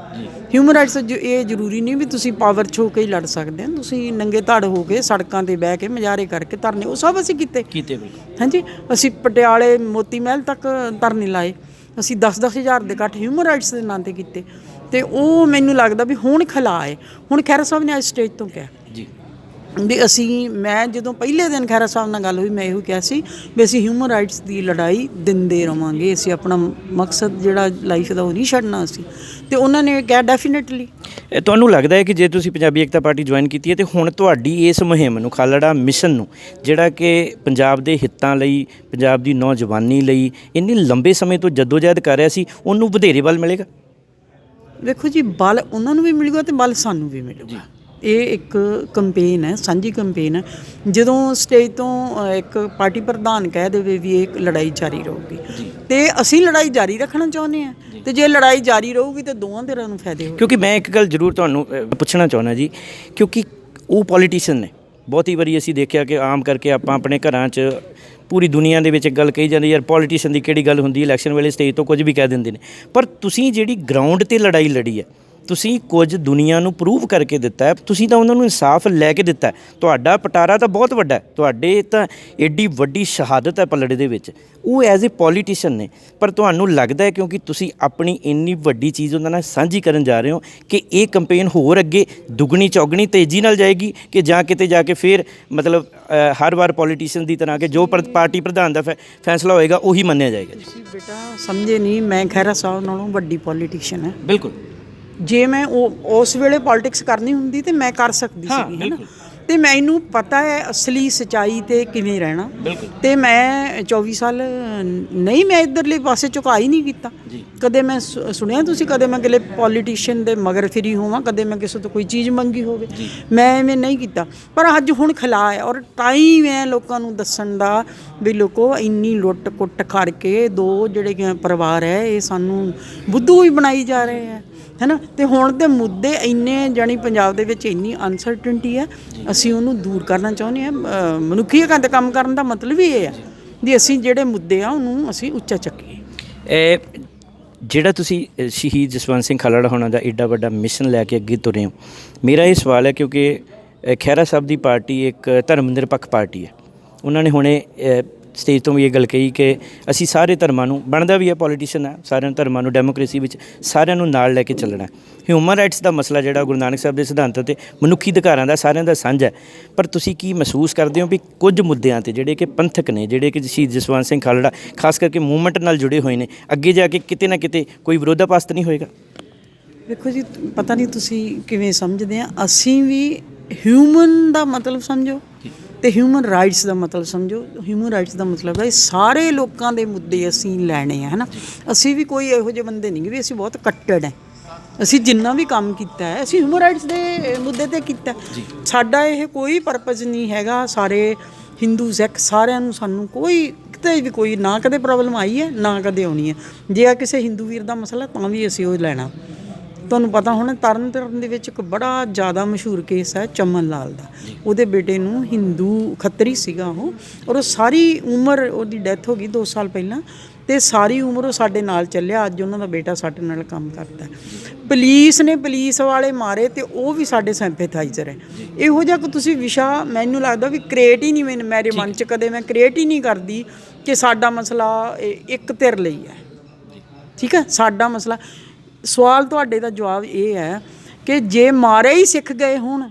ਹਿਊਮਨ ਰਾਈਟਸ ਇਹ ਜ਼ਰੂਰੀ ਨਹੀਂ ਵੀ ਤੁਸੀਂ ਪਾਵਰ 'ਚ ਹੋ ਕੇ ਹੀ ਲੜ ਸਕਦੇ ਹੋ। ਤੁਸੀਂ ਨੰਗੇ ਧੜ ਹੋ ਕੇ ਸੜਕਾਂ ਤੇ ਬਹਿ ਕੇ ਮਜ਼ਾਰੇ ਕਰਕੇ ਧਰਨੇ ਉਹ ਸਭ ਅਸੀਂ ਕੀਤੇ। ਕੀਤੇ ਬਿਲਕੁਲ। ਹਾਂਜੀ ਅਸੀਂ ਪਟਿਆਲੇ ਮੋਤੀ ਮਹਿਲ ਤੱਕ ਧਰਨੇ ਲਾਏ। ਅਸੀਂ 10-10 ਹਜ਼ਾਰ ਦੇ ਇਕੱਠ ਹਿਊਮਨ ਰਾਈਟਸ ਦੇ ਨਾਂ ਤੇ ਕੀਤੇ। ਤੇ ਉਹ ਮੈਨੂੰ ਲੱਗਦਾ ਵੀ ਹੁਣ ਖਲਾਏ ਹੁਣ ਖੈਰਾ ਸਾਹਿਬ ਨੇ ਅੱਜ ਸਟੇਜ ਤੋਂ ਕਿਹਾ। ਜੀ। ਵੀ ਅਸੀਂ ਮੈਂ ਜਦੋਂ ਪਹਿਲੇ ਦਿਨ ਖੈਰਾ ਸਾਹਿਬ ਨਾਲ ਗੱਲ ਹੋਈ ਮੈਂ ਇਹੋ ਕਿਹਾ ਸੀ ਵੀ ਅਸੀਂ ਹਿਊਮਨ ਰਾਈਟਸ ਦੀ ਲੜਾਈ ਦਿੰਦੇ ਰਵਾਂਗੇ। ਅਸੀਂ ਆਪਣਾ ਮਕਸਦ ਜਿਹੜਾ ਲਾਈਫ ਦਾ ਉਹ ਨਹੀਂ ਛੱਡਣਾ ਸੀ ਤੇ ਉਹਨਾਂ ਨੇ ਕਿਹਾ ਡੈਫੀਨਿਟਲੀ ਤੁਹਾਨੂੰ ਲੱਗਦਾ ਹੈ ਕਿ ਜੇ ਤੁਸੀਂ ਪੰਜਾਬੀ ਏਕਤਾ ਪਾਰਟੀ ਜੁਆਇਨ ਕੀਤੀ ਹੈ ਤੇ ਹੁਣ ਤੁਹਾਡੀ ਇਸ ਮੁਹਿੰਮ ਨੂੰ ਖਾਲੜਾ ਮਿਸ਼ਨ ਨੂੰ ਜਿਹੜਾ ਕਿ ਪੰਜਾਬ ਦੇ ਹਿੱਤਾਂ ਲਈ ਪੰਜਾਬ ਦੀ ਨੌਜਵਾਨੀ ਲਈ ਇੰਨੇ ਲੰਬੇ ਸਮੇਂ ਤੋਂ ਜਦੋਜਹਿਦ ਕਰ ਰਿਹਾ ਸੀ ਉਹਨੂੰ ਵਧੇਰੇ ਬਲ ਮਿਲੇਗਾ? ਵੇਖੋ ਜੀ ਬਲ ਉਹਨਾਂ ਨੂੰ ਵੀ ਮਿਲੂਗਾ ਤੇ ਬਲ ਸਾਨੂੰ ਵੀ ਮਿਲੂਗਾ। ਇਹ ਇੱਕ ਕੰਪੇਨ ਹੈ ਸਾਂਝੀ ਕੰਪੇਨ ਹੈ। ਜਦੋਂ ਸਟੇਜ ਤੋਂ ਇੱਕ ਪਾਰਟੀ ਪ੍ਰਧਾਨ ਕਹਿ ਦੇਵੇ ਵੀ ਇਹ ਲੜਾਈ ਜਾਰੀ ਰਹੂਗੀ। ਤੇ ਅਸੀਂ ਲੜਾਈ ਜਾਰੀ ਰੱਖਣਾ ਚਾਹੁੰਦੇ ਆ ਤੇ ਜੇ ਲੜਾਈ ਜਾਰੀ ਰਹੂਗੀ ਤੇ ਦੋਵਾਂ ਧਿਰਾਂ ਨੂੰ ਫਾਇਦੇ ਹੋਣਗੇ। ਕਿਉਂਕਿ ਮੈਂ ਇੱਕ ਗੱਲ ਜ਼ਰੂਰ ਤੁਹਾਨੂੰ ਪੁੱਛਣਾ ਚਾਹੁੰਦਾ ਜੀ ਕਿਉਂਕਿ ਉਹ ਪੋਲੀਟੀਸ਼ੀਅਨ ਨੇ। ਬਹੁਤੀ ਵਾਰੀ ਅਸੀਂ ਦੇਖਿਆ ਕਿ ਆਮ ਕਰਕੇ ਆਪਾਂ ਆਪਣੇ ਘਰਾਂ 'ਚ ਪੂਰੀ ਦੁਨੀਆ ਦੇ ਵਿੱਚ ਗੱਲ ਕਹੀ ਜਾਂਦੀ ਯਾਰ ਪੋਲੀਟੀਸ਼ੀਅਨ ਦੀ ਕਿਹੜੀ ਗੱਲ ਹੁੰਦੀ ਇਲੈਕਸ਼ਨ ਵੇਲੇ ਸਟੇਜ ਤੋਂ ਕੁਝ ਵੀ ਕਹਿ ਦਿੰਦੇ ਨੇ। ਪਰ ਤੁਸੀਂ ਜਿਹੜੀ ਗਰਾਊਂਡ ਤੇ ਲੜਾਈ ਲੜੀ ਹੈ ਤੁਸੀਂ ਕੁਝ ਦੁਨੀਆ ਨੂੰ ਪ੍ਰੂਵ ਕਰਕੇ ਦਿੱਤਾ ਹੈ ਤੁਸੀਂ ਤਾਂ ਉਹਨਾਂ ਨੂੰ ਇਨਸਾਫ ਲੈ ਕੇ ਦਿੱਤਾ। ਤੁਹਾਡਾ ਪਟਾਰਾ ਤਾਂ ਬਹੁਤ ਵੱਡਾ ਹੈ ਤੁਹਾਡੇ ਤਾਂ ਏਡੀ ਵੱਡੀ ਸ਼ਹਾਦਤ ਹੈ ਪਲੜੇ ਦੇ ਵਿੱਚ। ਉਹ ਐਜ਼ ਅ ਪੋਲੀਟੀਸ਼ੀਅਨ ਨੇ ਪਰ ਤੁਹਾਨੂੰ ਲੱਗਦਾ ਹੈ ਕਿਉਂਕਿ ਤੁਸੀਂ ਆਪਣੀ ਇੰਨੀ ਵੱਡੀ ਚੀਜ਼ ਉਹਨਾਂ ਨਾਲ ਸਾਂਝੀ ਕਰਨ ਜਾ ਰਹੇ ਹੋ ਕਿ ਇਹ ਕੈਂਪੇਨ ਹੋਰ ਅੱਗੇ ਦੁੱਗਣੀ ਚੌਗਣੀ ਤੇਜ਼ੀ ਨਾਲ ਜਾਏਗੀ ਕਿ ਜਾਂ ਕਿਤੇ ਜਾ ਕੇ ਫਿਰ ਮਤਲਬ ਹਰ ਵਾਰ ਪੋਲੀਟੀਸ਼ੀਅਨ ਦੀ ਤਰ੍ਹਾਂ ਕਿ ਜੋ ਪਰ- ਪਾਰਟੀ ਪ੍ਰਧਾਨ ਦਾ ਫੈਸਲਾ ਹੋਏਗਾ ਉਹੀ ਮੰਨਿਆ ਜਾਏਗਾ ਜੀ। ਤੁਸੀਂ ਬੇਟਾ ਸਮਝੇ ਨਹੀਂ ਮੈਂ ਖੈਰਾ ਸਾਹਿਬ ਨਾਲੋਂ ਵੱਡੀ ਪੋਲੀਟੀਸ਼ੀਅਨ ਹੈ। ਬਿਲਕੁਲ। ਜੇ ਮੈਂ ਉਹ ਉਸ ਵੇਲੇ ਪੋਲਿਟਿਕਸ ਕਰਨੀ ਹੁੰਦੀ ਤੇ ਮੈਂ ਕਰ ਸਕਦੀ ਹਾਂ, ਸੀਗੀ ਹੈ ਨਾ ਬਿਲਕੁਲ। ਤੇ ਮੈਨੂੰ ਪਤਾ ਹੈ ਅਸਲੀ ਸਚਾਈ ਤੇ ਕਿਵੇਂ ਰਹਿਣਾ। ਤੇ ਮੈਂ 24 ਸਾਲ ਨਹੀਂ ਮੈਂ ਇਧਰਲੇ ਪਾਸੇ ਝੁਕਾ ਹੀ ਨਹੀਂ ਕੀਤਾ। ਕਦੇ ਮੈਂ ਸੁ- ਸੁਣਿਆ ਤੁਸੀਂ ਕਦੇ ਮੈਂ ਕਿਲੇ ਪੋਲੀਟੀਸ਼ੀਅਨ ਦੇ ਮਗਰ ਫਿਰੀ ਹੋਵਾਂ ਕਦੇ ਮੈਂ ਕਿਸੇ ਤੋਂ ਕੋਈ ਚੀਜ਼ ਮੰਗੀ ਹੋਵੇ। ਮੈਂ ਐਵੇਂ ਨਹੀਂ ਕੀਤਾ। ਪਰ ਅੱਜ ਹੁਣ ਖਿਲਾ ਹੈ ਔਰ ਟਾਈਮ ਹੈ ਲੋਕਾਂ ਨੂੰ ਦੱਸਣ ਦਾ ਵੀ ਲੋਕੋ ਇੰਨੀ ਲੁੱਟ ਕੁੱਟ ਕਰਕੇ ਦੋ ਜਿਹੜੇ ਪਰਿਵਾਰ ਹੈ ਇਹ ਸਾਨੂੰ ਬੁੱਧੂ ਹੀ ਬਣਾਈ ਜਾ ਰਹੇ ਹੈ। ਹੈਨਾ? ਤੇ ਹੁਣ ਦੇ ਮੁੱਦੇ ਇੰਨੇ ਜਾਨੀ ਪੰਜਾਬ ਦੇ ਵਿੱਚ ਇੰਨੀ ਅਨਸਰਟਨਟੀ ਹੈ ਅਸੀਂ ਉਹਨੂੰ ਦੂਰ ਕਰਨਾ ਚਾਹੁੰਦੇ ਹਾਂ। ਅ, ਮਨੁੱਖੀ ਹੱਕਾਂ ਤੇ ਕੰਮ ਕਰਨ ਦਾ ਮਤਲਬ ਹੀ ਇਹ ਆ ਵੀ ਅਸੀਂ ਜਿਹੜੇ ਮੁੱਦੇ ਆ ਉਹਨੂੰ ਅਸੀਂ ਉੱਚਾ ਚੱਕੀਏ। ਇਹ ਜਿਹੜਾ ਤੁਸੀਂ ਸ਼ਹੀਦ ਜਸਵੰਤ ਸਿੰਘ ਖਾਲੜਾ ਹੋਣਾ ਦਾ ਏਡਾ ਵੱਡਾ ਮਿਸ਼ਨ ਲੈ ਕੇ ਅੱਗੇ ਤੁਰੇ ਹੋ ਮੇਰਾ ਇਹ ਸਵਾਲ ਹੈ ਕਿਉਂਕਿ ਅ, ਖਹਿਰਾ ਸਾਹਿਬ ਦੀ ਪਾਰਟੀ ਇੱਕ ਧਰਮ ਨਿਰਪੱਖ ਪਾਰਟੀ ਹੈ। ਉਹਨਾਂ ਨੇ ਹੁਣੇ ਸਟੇਜ ਤੋਂ ਵੀ ਇਹ ਗੱਲ ਕਹੀ ਕਿ ਅਸੀਂ ਸਾਰੇ ਧਰਮਾਂ ਨੂੰ, ਬਣਦਾ ਵੀ ਹੈ ਪੋਲੀਟੀਸ਼ੀਅਨ ਹੈ, ਸਾਰਿਆਂ ਧਰਮਾਂ ਨੂੰ ਡੈਮੋਕ੍ਰੇਸੀ ਵਿੱਚ ਸਾਰਿਆਂ ਨੂੰ ਨਾਲ ਲੈ ਕੇ ਚੱਲਣਾ ਹਿਊਮਨ ਰਾਈਟਸ ਦਾ ਮਸਲਾ ਜਿਹੜਾ ਗੁਰੂ ਨਾਨਕ ਸਾਹਿਬ ਦੇ ਸਿਧਾਂਤਾਂ ਤੇ ਮਨੁੱਖੀ ਅਧਿਕਾਰਾਂ ਦਾ ਸਾਰਿਆਂ ਦਾ ਸਾਂਝਾ ਹੈ। ਪਰ ਤੁਸੀਂ ਕੀ ਮਹਿਸੂਸ ਕਰਦੇ ਹੋ ਵੀ ਕੁਝ ਮੁੱਦਿਆਂ ਤੇ ਜਿਹੜੇ ਕਿ ਪੰਥਕ ਨੇ, ਜਿਹੜੇ ਕਿ ਸ਼ਹੀਦ ਜਸਵੰਤ ਸਿੰਘ ਖਾਲੜਾ, ਖਾਸ ਕਰਕੇ ਮੂਵਮੈਂਟ ਨਾਲ ਜੁੜੇ ਹੋਏ ਨੇ, ਅੱਗੇ ਜਾ ਕੇ ਕਿਤੇ ਨਾ ਕਿਤੇ ਕੋਈ ਵਿਰੋਧਾਭਾਸ ਤਾਂ ਨਹੀਂ ਹੋਏਗਾ? ਵੇਖੋ ਜੀ, ਪਤਾ ਨਹੀਂ ਤੁਸੀਂ ਕਿਵੇਂ ਸਮਝਦੇ ਆ। ਅਸੀਂ ਵੀ ਹਿਊਮਨ ਦਾ ਮਤਲਬ ਸਮਝੋ। ਤੇ ਹਿਊਮਨ ਰਾਈਟਸ ਦਾ ਮਤਲਬ ਸਮਝੋ ਹਿਊਮਨ ਰਾਈਟਸ ਦਾ ਮਤਲਬ ਹੈ ਸਾਰੇ ਲੋਕਾਂ ਦੇ ਮੁੱਦੇ ਅਸੀਂ ਲੈਣੇ ਆ ਹਨਾ। ਅਸੀਂ ਵੀ ਕੋਈ ਇਹੋ ਜਿਹੇ ਬੰਦੇ ਨਹੀਂ ਵੀ ਅਸੀਂ ਬਹੁਤ ਕੱਟੜ ਹੈ। ਅਸੀਂ ਜਿੰਨਾ ਵੀ ਕੰਮ ਕੀਤਾ ਹੈ ਅਸੀਂ ਹਿਊਮਨ ਰਾਈਟਸ ਦੇ ਮੁੱਦੇ ਤੇ ਕੀਤਾ। ਸਾਡਾ ਇਹ ਕੋਈ ਪਰਪਸ ਨਹੀਂ ਹੈਗਾ ਸਾਰੇ ਹਿੰਦੂ ਸਿੱਖ ਸਾਰਿਆਂ ਨੂੰ ਸਾਨੂੰ ਕੋਈ ਕਿਤੇ ਵੀ ਕੋਈ ਨਾ ਕਦੇ ਪ੍ਰੋਬਲਮ ਆਈ ਹੈ ਨਾ ਕਦੇ ਆਉਣੀ ਹੈ। ਜੇ ਆ ਕਿਸੇ ਹਿੰਦੂ ਵੀਰ ਦਾ ਮਸਲਾ ਤਾਂ ਵੀ ਅਸੀਂ ਉਹ ਲੈਣਾ। ਤੁਹਾਨੂੰ ਪਤਾ ਹੋਣਾ ਤਰਨ ਤਾਰਨ ਦੇ ਵਿੱਚ ਇੱਕ ਬੜਾ ਜ਼ਿਆਦਾ ਮਸ਼ਹੂਰ ਕੇਸ ਹੈ ਚਮਨ ਲਾਲ ਦਾ। ਉਹਦੇ ਬੇਟੇ ਨੂੰ ਹਿੰਦੂ ਖੱਤਰੀ ਸੀਗਾ ਉਹ ਔਰ ਉਹ ਸਾਰੀ ਉਮਰ ਉਹਦੀ ਡੈਥ ਹੋ ਗਈ 2 ਸਾਲ ਪਹਿਲਾਂ ਤੇ ਸਾਰੀ ਉਮਰ ਉਹ ਸਾਡੇ ਨਾਲ ਚੱਲਿਆ ਅੱਜ ਉਹਨਾਂ ਦਾ ਬੇਟਾ ਸਾਡੇ ਨਾਲ ਕੰਮ ਕਰਦਾ ਹੈ। ਪੁਲਿਸ ਨੇ ਪੁਲਿਸ ਵਾਲੇ ਮਾਰੇ ਤੇ ਉਹ ਵੀ ਸਾਡੇ ਸਿੰਪੈਥਾਈਜ਼ਰ ਹੈ। ਇਹੋ ਜਿਹਾ ਕਿ ਤੁਸੀਂ ਵਿਸ਼ਾ ਮੈਨੂੰ ਲੱਗਦਾ ਵੀ ਕ੍ਰੀਏਟ ਹੀ ਨਹੀਂ ਮੈਨ- ਮੇਰੇ ਮਨ 'ਚ ਕਦੇ ਮੈਂ ਕ੍ਰੀਏਟ ਹੀ ਨਹੀਂ ਕਰਦੀ ਕਿ ਸਾਡਾ ਮਸਲਾ ਇੱਕ ਧਿਰ ਲਈ ਹੈ। ਠੀਕ ਹੈ? ਸਾਡਾ ਮਸਲਾ ਸਵਾਲ ਤੁਹਾਡੇ ਦਾ ਜਵਾਬ ਇਹ ਹੈ ਕਿ ਜੇ ਮਾਰੇ ਹੀ ਸਿੱਖ ਗਏ ਹੁਣ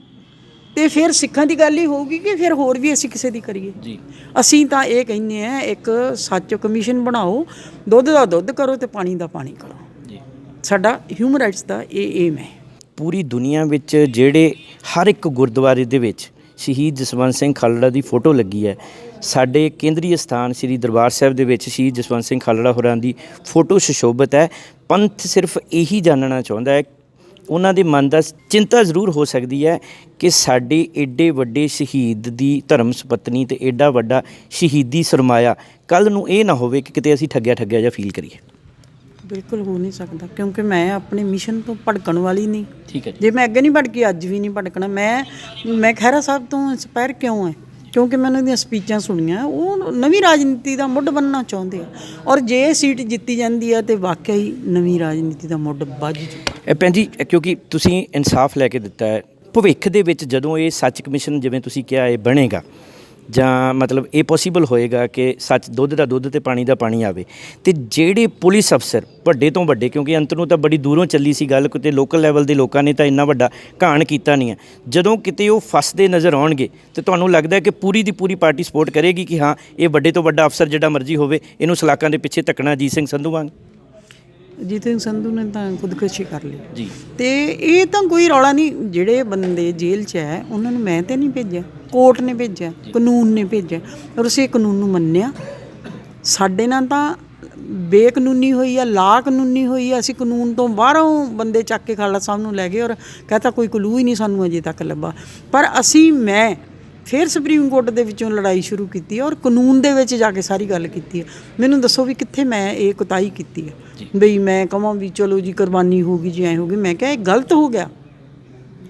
ਤੇ ਫਿਰ ਸਿੱਖਾਂ ਦੀ ਗੱਲ ਹੀ ਹੋਊਗੀ ਕਿ ਫਿਰ ਹੋਰ ਵੀ ਅਸੀਂ ਕਿਸੇ ਦੀ ਕਰੀਏ? ਜੀ। ਅਸੀਂ ਤਾਂ ਇਹ ਕਹਿੰਦੇ ਆ ਇੱਕ ਸੱਚ ਕਮਿਸ਼ਨ ਬਣਾਓ ਦੁੱਧ ਦਾ ਦੁੱਧ ਕਰੋ ਤੇ ਪਾਣੀ ਦਾ ਪਾਣੀ ਕਰੋ। ਜੀ। ਸਾਡਾ ਹਿਊਮਨ ਰਾਈਟਸ ਦਾ ਇਹ ਏਮ ਹੈ। ਪੂਰੀ ਦੁਨੀਆ ਵਿੱਚ ਜਿਹੜੇ ਹਰ ਇੱਕ ਗੁਰਦੁਆਰੇ ਦੇ ਵਿੱਚ ਸ਼ਹੀਦ ਜਸਵੰਤ ਸਿੰਘ ਖਾਲੜਾ ਦੀ ਫੋਟੋ ਲੱਗੀ ਹੈ ਸਾਡੇ ਕੇਂਦਰੀ ਸਥਾਨ ਸ੍ਰੀ ਦਰਬਾਰ ਸਾਹਿਬ ਦੇ ਵਿੱਚ ਸ਼ਹੀਦ ਜਸਵੰਤ ਸਿੰਘ ਖਾਲੜਾ ਹੋਰਾਂ ਦੀ ਫੋਟੋ ਸੁਸ਼ੋਭਿਤ ਹੈ। ਪੰਥ ਸਿਰਫ ਇਹੀ ਜਾਣਨਾ ਚਾਹੁੰਦਾ ਹੈ। ਉਹਨਾਂ ਦੇ ਮਨ ਦਾ ਚਿੰਤਾ ਜ਼ਰੂਰ ਹੋ ਸਕਦੀ ਹੈ ਕਿ ਸਾਡੇ ਏਡੇ ਵੱਡੇ ਸ਼ਹੀਦ ਦੀ ਧਰਮ ਸੁਪਤਨੀ ਤੇ ਏਡਾ ਵੱਡਾ ਸ਼ਹੀਦੀ ਸਰਮਾਇਆ ਕੱਲ ਨੂੰ ਇਹ ਨਾ ਹੋਵੇ ਕਿ ਕਿਤੇ ਅਸੀਂ ਠੱਗਿਆ ਠੱਗਿਆ ਜਾਂ ਫੀਲ ਕਰੀਏ। ਬਿਲਕੁਲ ਹੋ ਨਹੀਂ ਸਕਦਾ ਕਿਉਂਕਿ ਮੈਂ ਆਪਣੇ ਮਿਸ਼ਨ ਤੋਂ ਭੜਕਣ ਵਾਲੀ ਨਹੀਂ। ਠੀਕ ਹੈ ਜੇ। ਮੈਂ ਅੱਗੇ ਨਹੀਂ ਭੜਕੀ ਅੱਜ ਵੀ ਨਹੀਂ ਭੜਕਣਾ ਮੈਂ ਮੈਂ ਖਹਿਰਾ ਸਾਹਿਬ ਤੋਂ ਇੰਸਪਾਇਰ ਕਿਉਂ ਹੈ? ਕਿਉਂਕਿ ਮੈਂ ਉਹਨਾਂ ਦੀਆਂ ਸਪੀਚਾਂ ਸੁਣੀਆਂ, ਉਹ ਨਵੀਂ ਰਾਜਨੀਤੀ ਦਾ ਮੁੱਢ ਬੰਨਣਾ ਚਾਹੁੰਦੇ ਆ। ਔਰ ਜੇ ਇਹ ਸੀਟ ਜਿੱਤੀ ਜਾਂਦੀ ਆ ਤੇ ਵਾਕਿਆ ਹੀ ਨਵੀਂ ਰਾਜਨੀਤੀ ਦਾ ਮੁੱਢ ਵੱਜ ਜੂ ਭੈਣ ਜੀ, ਕਿਉਂਕਿ ਤੁਸੀਂ ਇਨਸਾਫ ਲੈ ਕੇ ਦਿੱਤਾ ਹੈ, ਭਵਿੱਖ ਦੇ ਵਿੱਚ ਜਦੋਂ ਇਹ ਸੱਚ ਕਮਿਸ਼ਨ ਜਿਵੇਂ ਤੁਸੀਂ ਕਿਹਾ ਇਹ ਬਣੇਗਾ ਜਾਂ ਮਤਲਬ ਇਹ ਪੋਸੀਬਲ ਹੋਏਗਾ ਕਿ ਸੱਚ ਦੁੱਧ ਦਾ ਦੁੱਧ ਤੇ ਪਾਣੀ ਦਾ ਪਾਣੀ ਆਵੇ। ਤੇ ਜਿਹੜੇ ਪੁਲਿਸ ਅਫਸਰ ਵੱਡੇ ਤੋਂ ਵੱਡੇ, ਕਿਉਂਕਿ ਅੰਤ ਨੂੰ ਤਾਂ ਬੜੀ ਦੂਰੋਂ ਚੱਲੀ ਸੀ ਗੱਲ, ਕਿਤੇ ਲੋਕਲ ਲੈਵਲ ਦੇ ਲੋਕਾਂ ਨੇ ਤਾਂ ਇੰਨਾ ਵੱਡਾ ਘਾਣ ਕੀਤਾ ਨਹੀਂ ਹੈ। ਜਦੋਂ ਕਿਤੇ ਉਹ ਫਸਦੇ ਨਜ਼ਰ ਆਉਣਗੇ, ਤੇ ਤੁਹਾਨੂੰ ਲੱਗਦਾ ਹੈ ਕਿ ਪੂਰੀ ਦੀ ਪੂਰੀ ਪਾਰਟੀ ਸਪੋਰਟ ਕਰੇਗੀ ਕਿ ਹਾਂ, ਇਹ ਵੱਡੇ ਤੋਂ ਵੱਡਾ ਅਫਸਰ ਜਿਹੜਾ ਮਰਜ਼ੀ ਹੋਵੇ, ਇਹਨੂੰ ਸਲਾਕਾਂ ਦੇ ਪਿੱਛੇ ਧੱਕਣਾ ਅਜੀਤ ਸਿੰਘ ਸੰਧੂ ਵਾਂਗ। ਜੀਤ ਸਿੰਘ ਸੰਧੂ ਨੇ ਤਾਂ ਖੁਦਕੁਸ਼ੀ ਕਰ ਲਈ। ਜੀ। ਤੇ ਇਹ ਤਾਂ ਕੋਈ ਰੌਲਾ ਨਹੀਂ ਜਿਹੜੇ ਬੰਦੇ ਜੇਲ੍ਹ 'ਚ ਹੈ ਉਹਨਾਂ ਨੂੰ ਮੈਂ ਤੇ ਨਹੀਂ ਭੇਜਿਆ ਕੋਰਟ ਨੇ ਭੇਜਿਆ ਕਾਨੂੰਨ ਨੇ ਭੇਜਿਆ ਔਰ ਅਸੀਂ ਇਹ ਕਾਨੂੰਨ ਨੂੰ ਮੰਨਿਆ। ਸਾਡੇ ਨਾਲ ਤਾਂ ਬੇਕਾਨੂੰਨੀ ਹੋਈ ਆ ਲਾ ਕਾਨੂੰਨੀ ਹੋਈ ਆ ਅਸੀਂ ਕਾਨੂੰਨ ਤੋਂ ਬਾਹਰੋਂ ਬੰਦੇ ਚੱਕ ਕੇ ਖਾਲੜਾ ਸਾਹਿਬ ਨੂੰ ਲੈ ਗਏ ਔਰ ਕਹਤਾ ਕੋਈ ਕਲੂ ਹੀ ਨਹੀਂ ਸਾਨੂੰ ਅਜੇ ਤੱਕ ਲੱਭਾ। ਪਰ ਅਸੀਂ ਮੈਂ ਫਿਰ ਸੁਪਰੀਮ ਕੋਰਟ ਦੇ ਵਿੱਚੋਂ ਲੜਾਈ ਸ਼ੁਰੂ ਕੀਤੀ ਔਰ ਕਾਨੂੰਨ ਦੇ ਵਿੱਚ ਜਾ ਕੇ ਸਾਰੀ ਗੱਲ ਕੀਤੀ ਹੈ। ਮੈਨੂੰ ਦੱਸੋ ਵੀ ਕਿੱਥੇ ਮੈਂ ਇਹ ਕੁਤਾਈ ਕੀਤੀ ਹੈ। ਬਈ ਮੈਂ ਕਹਾਂ ਵੀ ਚਲੋ ਜੀ ਕੁਰਬਾਨੀ ਹੋਗੀ ਜੀ ਐ ਹੋਗੀ ਮੈਂ ਕਿਹਾ ਇਹ ਗਲਤ ਹੋ ਗਿਆ।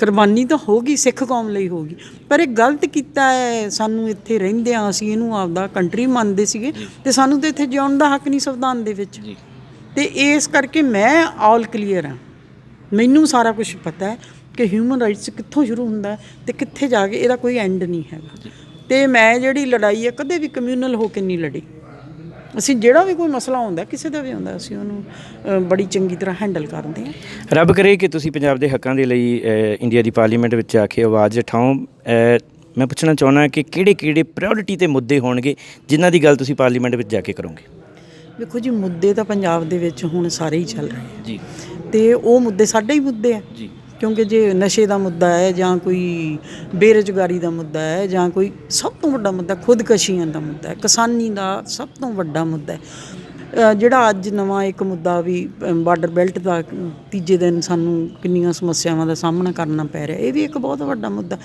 ਕੁਰਬਾਨੀ ਤਾਂ ਹੋਗੀ ਸਿੱਖ ਕੌਮ ਲਈ ਹੋਗੀ ਪਰ ਇਹ ਗਲਤ ਕੀਤਾ ਹੈ। ਸਾਨੂੰ ਇੱਥੇ ਰਹਿੰਦੇ ਆ ਅਸੀਂ ਇਹਨੂੰ ਆਪਦਾ ਕੰਟਰੀ ਮੰਨਦੇ ਸੀਗੇ ਤੇ ਸਾਨੂੰ ਤਾਂ ਇੱਥੇ ਜਿਉਣ ਦਾ ਹੱਕ ਨਹੀਂ ਸੰਵਿਧਾਨ ਦੇ ਵਿੱਚ। ਜੀ। ਤੇ ਇਸ ਕਰਕੇ ਮੈਂ ਆਲ ਕਲੀਅਰ ਹਾਂ। ਮੈਨੂੰ ਸਾਰਾ ਕੁਝ ਪਤਾ ਹੈ ਕਿ ਹਿਊਮਨ ਰਾਈਟਸ ਕਿੱਥੋਂ ਸ਼ੁਰੂ ਹੁੰਦਾ ਹੈ ਤੇ ਕਿੱਥੇ ਜਾ ਕੇ ਇਹਦਾ ਕੋਈ ਐਂਡ ਨਹੀਂ ਹੈਗਾ। ਤੇ ਮੈਂ ਜਿਹੜੀ ਲੜਾਈ ਹੈ ਕਦੇ ਵੀ ਕਮਿਊਨਲ ਹੋ ਕੇ ਨਹੀਂ ਲੜੀ। ਅਸੀਂ ਜਿਹੜਾ ਵੀ ਕੋਈ ਮਸਲਾ ਹੁੰਦਾ ਕਿਸੇ ਦਾ ਵੀ ਹੁੰਦਾ ਅਸੀਂ ਉਹਨੂੰ ਅ, ਬੜੀ ਚੰਗੀ ਤਰ੍ਹਾਂ ਹੈਂਡਲ ਕਰਦੇ ਹਾਂ। ਰੱਬ ਕਰੇ ਕਿ ਤੁਸੀਂ ਪੰਜਾਬ ਦੇ ਹੱਕਾਂ ਦੇ ਲਈ ਅ, ਇੰਡੀਆ ਦੀ ਪਾਰਲੀਮੈਂਟ ਵਿੱਚ ਆ ਕੇ ਆਵਾਜ਼ ਉਠਾਓ। ਅ, ਮੈਂ ਪੁੱਛਣਾ ਚਾਹੁੰਦਾ ਕਿ ਕਿਹੜੇ ਕਿਹੜੇ ਪ੍ਰਾਇੋਰਟੀ ਤੇ ਮੁੱਦੇ ਹੋਣਗੇ ਜਿਨ੍ਹਾਂ ਦੀ ਗੱਲ ਤੁਸੀਂ ਪਾਰਲੀਮੈਂਟ ਵਿੱਚ ਜਾ ਕੇ ਕਰੋਗੇ? ਵੇਖੋ ਜੀ ਮੁੱਦੇ ਤਾਂ ਪੰਜਾਬ ਦੇ ਵਿੱਚ ਹੁਣ ਸਾਰੇ ਹੀ ਚੱਲ ਰਹੇ ਆ। ਜੀ। ਤੇ ਉਹ ਮੁੱਦੇ ਸਾਡੇ ਹੀ ਮੁੱਦੇ ਆ। ਜੀ। ਕਿਉਂਕਿ ਜੇ ਨਸ਼ੇ ਦਾ ਮੁੱਦਾ ਹੈ ਜਾਂ ਕੋਈ ਬੇਰੁਜ਼ਗਾਰੀ ਦਾ ਮੁੱਦਾ ਹੈ ਜਾਂ ਕੋਈ ਸਭ ਤੋਂ ਵੱਡਾ ਮੁੱਦਾ ਖੁਦਕਸ਼ੀਆਂ ਦਾ ਮੁੱਦਾ ਹੈ, ਕਿਸਾਨੀ ਦਾ ਸਭ ਤੋਂ ਵੱਡਾ ਮੁੱਦਾ ਹੈ। ਜਿਹੜਾ ਅੱਜ ਨਵਾਂ ਇੱਕ ਮੁੱਦਾ ਵੀ ਬਾਰਡਰ ਬੈਲਟ ਦਾ ਤੀਜੇ ਦਿਨ ਸਾਨੂੰ ਕਿੰਨੀਆਂ ਸਮੱਸਿਆਵਾਂ ਦਾ ਸਾਹਮਣਾ ਕਰਨਾ ਪੈ ਰਿਹਾ, ਇਹ ਵੀ ਇੱਕ ਬਹੁਤ ਵੱਡਾ ਮੁੱਦਾ